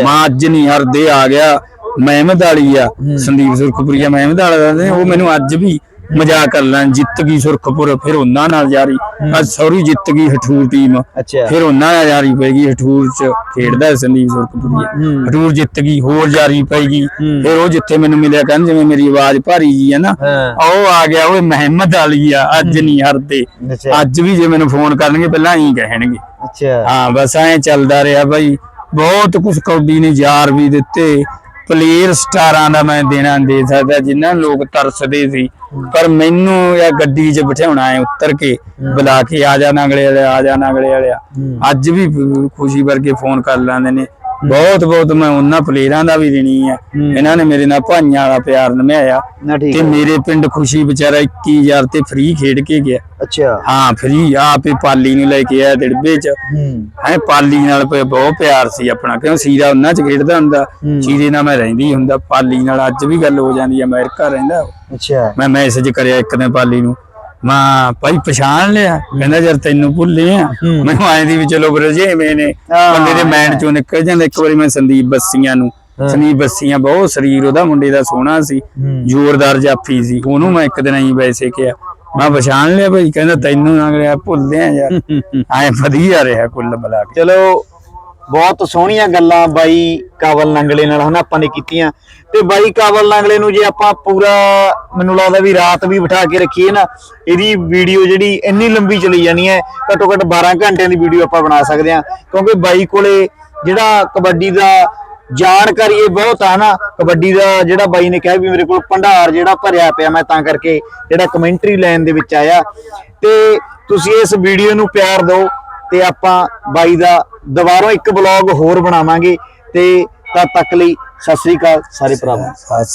ਮਾਂ ਅੱਜ ਨਹੀਂ ਹਰਦੇ ਆ ਗਿਆ। ਮਹਿਮਦ ਵਾਲੀ ਆ। ਸੰਦੀਪ ਸੁਰਖਪੁਰੀਆ ਮਹਿਮਦ ਵਾਲਾ ਉਹ ਮੈਨੂੰ ਅੱਜ ਵੀ ਮਜ਼ਾਕ ਕਰ ਲੈਣ ਜਿੱਤ ਗਈ ਸੁਰਖਪੁਰ ਫਿਰ ਉਹਨਾਂ ਨਾਲ ਜਾਰੀ ਅੱਜ ਸੌਰੀ ਜਿੱਤ ਗਈ ਹਠੂਰ ਟੀਮ।
ਅੱਛਾ।
ਫਿਰ ਉਹਨਾਂ ਨਾਲ ਜਾਰੀ ਪੈਗੀ ਹਠੂਰ ਚ ਖੇਡਦਾ ਸੰਦੀਪ ਸੁਰਖਪੁਰੀਆ
ਹੂੰ।
ਹਠੂਰ ਜਿੱਤ ਗਈ ਹੋਰ ਜਾਰੀ ਪੈਗੀ। ਫਿਰ ਉਹ ਜਿੱਥੇ ਮੈਨੂੰ ਮਿਲਿਆ ਕਹਿੰਦੇ ਜਿਵੇਂ ਮੇਰੀ ਆਵਾਜ਼ ਭਾਰੀ ਜੀ ਹੈ ਨਾ ਉਹ ਆ ਗਿਆ ਉਹ ਮਹਿਮਦ ਵਾਲੀ ਆ ਅੱਜ ਨਹੀਂ ਹਰਦੇ। ਅੱਜ ਵੀ ਜੇ ਮੈਨੂੰ ਫੋਨ ਕਰਨਗੇ ਪਹਿਲਾਂ ਹੀ ਕਹਿਣਗੇ।
ਅੱਛਾ।
ਹਾਂ ਬਸ ਐਂ ਚੱਲਦਾ ਰਿਹਾ ਬਾਈ। ਬਹੁਤ ਕੁਝ ਕੌਡੀ ਨੇ ਯਾਰ ਵੀ ਦਿੱਤੇ। ਪਲੇਅਰ ਸਟਾਰਾਂ ਦਾ ਮੈਂ ਦੇਣਾ ਦੇ ਸਕਦਾ ਜਿਨ੍ਹਾਂ ਨੂੰ ਲੋਕ ਤਰਸਦੇ ਸੀ। ਪਰ ਮੈਨੂੰ ਇਹ ਗੱਡੀ 'ਚ ਬਿਠਾਉਣਾ ਹੈ ਉੱਤਰ ਕੇ ਬੁਲਾ ਕੇ ਆ ਜਾ ਨਗਲੇ ਵਾਲੇ ਆ ਜਾ ਨਗਲੇ ਵਾਲਿਆ
ਹੂੰ।
ਅੱਜ ਵੀ ਖੁਸ਼ੀ ਵਰਗੇ ਫੋਨ ਕਰ ਲੈਂਦੇ ਨੇ। ਬਹੁਤ ਬਹੁਤ ਮੈਂ ਉਹਨਾਂ ਪਲੇਅਰਾਂ ਦਾ ਵੀ ਦੇਣੀ ਹੂੰ। ਇਹਨਾਂ ਨੇ ਮੇਰੇ ਨਾਲ ਭਾਈਆਂ ਵਾਲਾ ਪਿਆਰ ਨਿਭਾਇਆ। ਤੇ ਮੇਰੇ ਪਿੰਡ ਖੁਸ਼ੀ ਵਿਚਾਰਾ 21000 ਤੇ ਫ੍ਰੀ ਖੇਡ ਕੇ ਗਿਆ।
ਅੱਛਾ।
ਹਾਂ ਫ੍ਰੀ ਆਪੇ ਪਾਲੀ ਨੂੰ ਲੈ ਕੇ ਆਇਆ ਦਿੜਬੇ 'ਚ।
ਹੂੰ।
ਪਾਲੀ ਨਾਲ ਬਹੁਤ ਪਿਆਰ ਸੀ ਆਪਣਾ। ਕਿਉਂ ਸੀਰਾ ਉਹਨਾਂ ਚ ਖੇਡਦਾ ਹੁੰਦਾ। ਸੀਰੇ ਨਾਲ ਮੈਂ ਰਹਿੰਦੀ ਹੁੰਦਾ। ਪਾਲੀ ਨਾਲ ਅੱਜ ਵੀ ਗੱਲ ਹੋ ਜਾਂਦੀ ਅਮਰੀਕਾ ਰਹਿੰਦਾ।
ਅੱਛਾ।
ਮੈਂ ਮੈਸੇਜ ਕਰਿਆ ਇੱਕ ਦਿਨ ਪਾਲੀ ਨੂੰ। ਮਾਂ ਭਾਈ ਪਛਾਣ ਲਿਆ ਕਹਿੰਦਾ ਯਾਰ ਤੈਨੂੰ ਭੁੱਲੇ ਆ। ਮੈਨੂੰ ਆਏ ਦੀ ਵੀ ਚਲੋ ਬਰਜੇ ਨੇ। ਬੰਦੇ ਦੇ ਮਾਈਂਡ ਚੋਂ ਨਿਕਲ ਜਾਂਦਾ ਇੱਕ ਵਾਰੀ ਮੈਂ ਸੰਦੀਪ ਬੱਸੀਆਂ ਨੂੰ। ਸੰਦੀਪ ਬੱਸੀਆਂ ਬਹੁਤ ਸਰੀਰ ਉਹਦਾ ਮੁੰਡੇ ਦਾ ਸੋਹਣਾ ਸੀ ਜ਼ੋਰਦਾਰ ਜਾਫੀ ਸੀ ਉਹਨੂੰ ਮੈਂ ਇੱਕ ਦਿਨ ਹੀ ਵੈਸੇ ਕਿਹਾ ਮੈਂ ਪਛਾਣ ਲਿਆ ਭਾਈ ਕਹਿੰਦਾ ਤੈਨੂੰ ਨਾ ਭੁੱਲਦੇ ਆ ਯਾਰ ਐ ਵਧੀਆ ਰਿਹਾ ਕੁੱਲ ਮਿਲਾ ਕੇ
ਚਲੋ ਬਹੁਤ ਸੋਹਣੀਆਂ ਗੱਲਾਂ ਬਾਈ ਕਾਬਲ ਨੰਗਲੇ ਨਾਲ ਹਨਾ ਆਪਾਂ ਨੇ ਕੀਤੀਆਂ। ਤੇ ਬਾਈ ਕਾਬਲ ਨੰਗਲੇ ਨੂੰ ਜੇ ਆਪਾਂ ਪੂਰਾ ਮੈਨੂੰ ਲੱਗਦਾ ਵੀ ਰਾਤ ਵੀ ਬਿਠਾ ਕੇ ਰੱਖੀਏ ਨਾ, ਇਹਦੀ ਵੀਡੀਓ ਜਿਹੜੀ ਇੰਨੀ ਲੰਬੀ ਚਲੀ ਜਾਣੀ ਹੈ, ਘੱਟੋ ਘੱਟ 12 ਘੰਟਿਆਂ ਦੀ ਵੀਡੀਓ ਆਪਾਂ ਬਣਾ ਸਕਦੇ ਹਾਂ। ਕਿਉਂਕਿ ਬਾਈ ਕੋਲੇ ਜਿਹੜਾ ਕਬੱਡੀ ਦਾ ਜਾਣਕਾਰੀ ਇਹ ਬਹੁਤ ਆ ਨਾ, ਕਬੱਡੀ ਦਾ ਜਿਹੜਾ ਬਾਈ ਨੇ ਕਿਹਾ ਵੀ ਮੇਰੇ ਕੋਲ ਭੰਡਾਰ ਜਿਹੜਾ ਭਰਿਆ ਪਿਆ ਮੈਂ ਤਾਂ ਕਰਕੇ ਜਿਹੜਾ ਕਮੈਂਟਰੀ ਲਾਈਨ ਦੇ ਵਿੱਚ ਆਇਆ। ਤੇ ਤੁਸੀਂ ਇਸ ਵੀਡੀਓ ਨੂੰ ਪਿਆਰ ਦਿਓ ਤੇ ਆਪਾਂ ਬਾਈ ਦਾ ਦੁਬਾਰਾ ਇੱਕ ਬਲੌਗ ਹੋਰ ਬਣਾਵਾਂਗੇ ਤੇ ਤਦ ਤੱਕ ਲਈ ਸਤਿ ਸ੍ਰੀ ਅਕਾਲ, ਸਾਰੇ ਭਰਾਵਾਂ।
ਸਤਿ